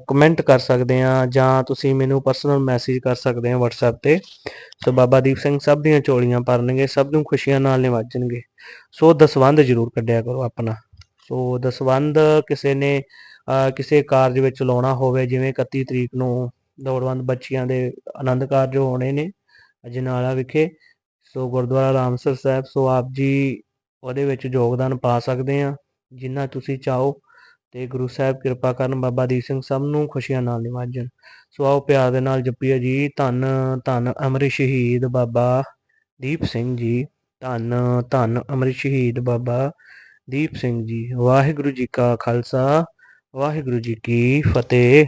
A: ਕਮੈਂਟ ਕਰ ਸਕਦੇ ਆ ਜਾਂ ਤੁਸੀਂ ਮੈਨੂੰ ਪਰਸਨਲ ਮੈਸੇਜ ਕਰ ਸਕਦੇ ਆ WhatsApp ਤੇ। ਸੋ ਬਾਬਾ ਦੀਪ ਸਿੰਘ ਸਭ ਦੀਆਂ ਚੋਲੀਆਂ ਭਰਨਗੇ, ਸਭ ਨੂੰ ਖੁਸ਼ੀਆਂ ਨਾਲ ਨਿਵਾਜਣਗੇ। ਸੋ ਦਸਵੰਧ ਜ਼ਰੂਰ ਕੱਢਿਆ ਕਰੋ ਆਪਣਾ। ਸੋ ਦਸਵੰਧ ਕਿਸੇ ਨੇ ਕਿਸੇ ਕਾਰਜ ਵਿੱਚ ਲਾਉਣਾ ਹੋਵੇ, ਜਿਵੇਂ 31 ਤਰੀਕ ਨੂੰ ਦੌੜਵੰਦ ਬੱਚੀਆਂ ਦੇ ਆਨੰਦ ਕਾਰਜ ਹੋਣੇ ਨੇ, ਅਜਨਾਲਾ ਵਿਖੇ, ਸੋ ਗੁਰਦੁਆਰਾ ਰਾਮਸਰ ਸਾਹਿਬ, ਸੋ ਆਪ ਜੀ ਉਹਦੇ ਵਿੱਚ ਯੋਗਦਾਨ ਪਾ ਸਕਦੇ ਆ ਜਿੰਨਾ ਤੁਸੀਂ ਚਾਹੋ, ਤੇ ਗੁਰੂ ਸਾਹਿਬ ਕਿਰਪਾ ਕਰਨ ਬਾਬਾ ਦੀਪ ਸਿੰਘ ਸਭ ਨੂੰ ਖੁਸ਼ੀਆਂ ਨਾਲ ਨਿਵਾਜਣ। ਸੋ ਆਓ ਪਿਆਰ ਦੇ ਨਾਲ ਜਪੀਏ ਜੀ, ਧੰਨ ਧੰਨ ਅਮਰ ਸ਼ਹੀਦ ਬਾਬਾ ਦੀਪ ਸਿੰਘ ਜੀ, ਧੰਨ ਧੰਨ ਅਮਰ ਸ਼ਹੀਦ ਬਾਬਾ ਦੀਪ ਸਿੰਘ ਜੀ। ਵਾਹਿਗੁਰੂ ਜੀ ਕਾ ਖਾਲਸਾ ਵਾਹਿਗੁਰੂ ਜੀ ਕੀ ਫਤਿਹ।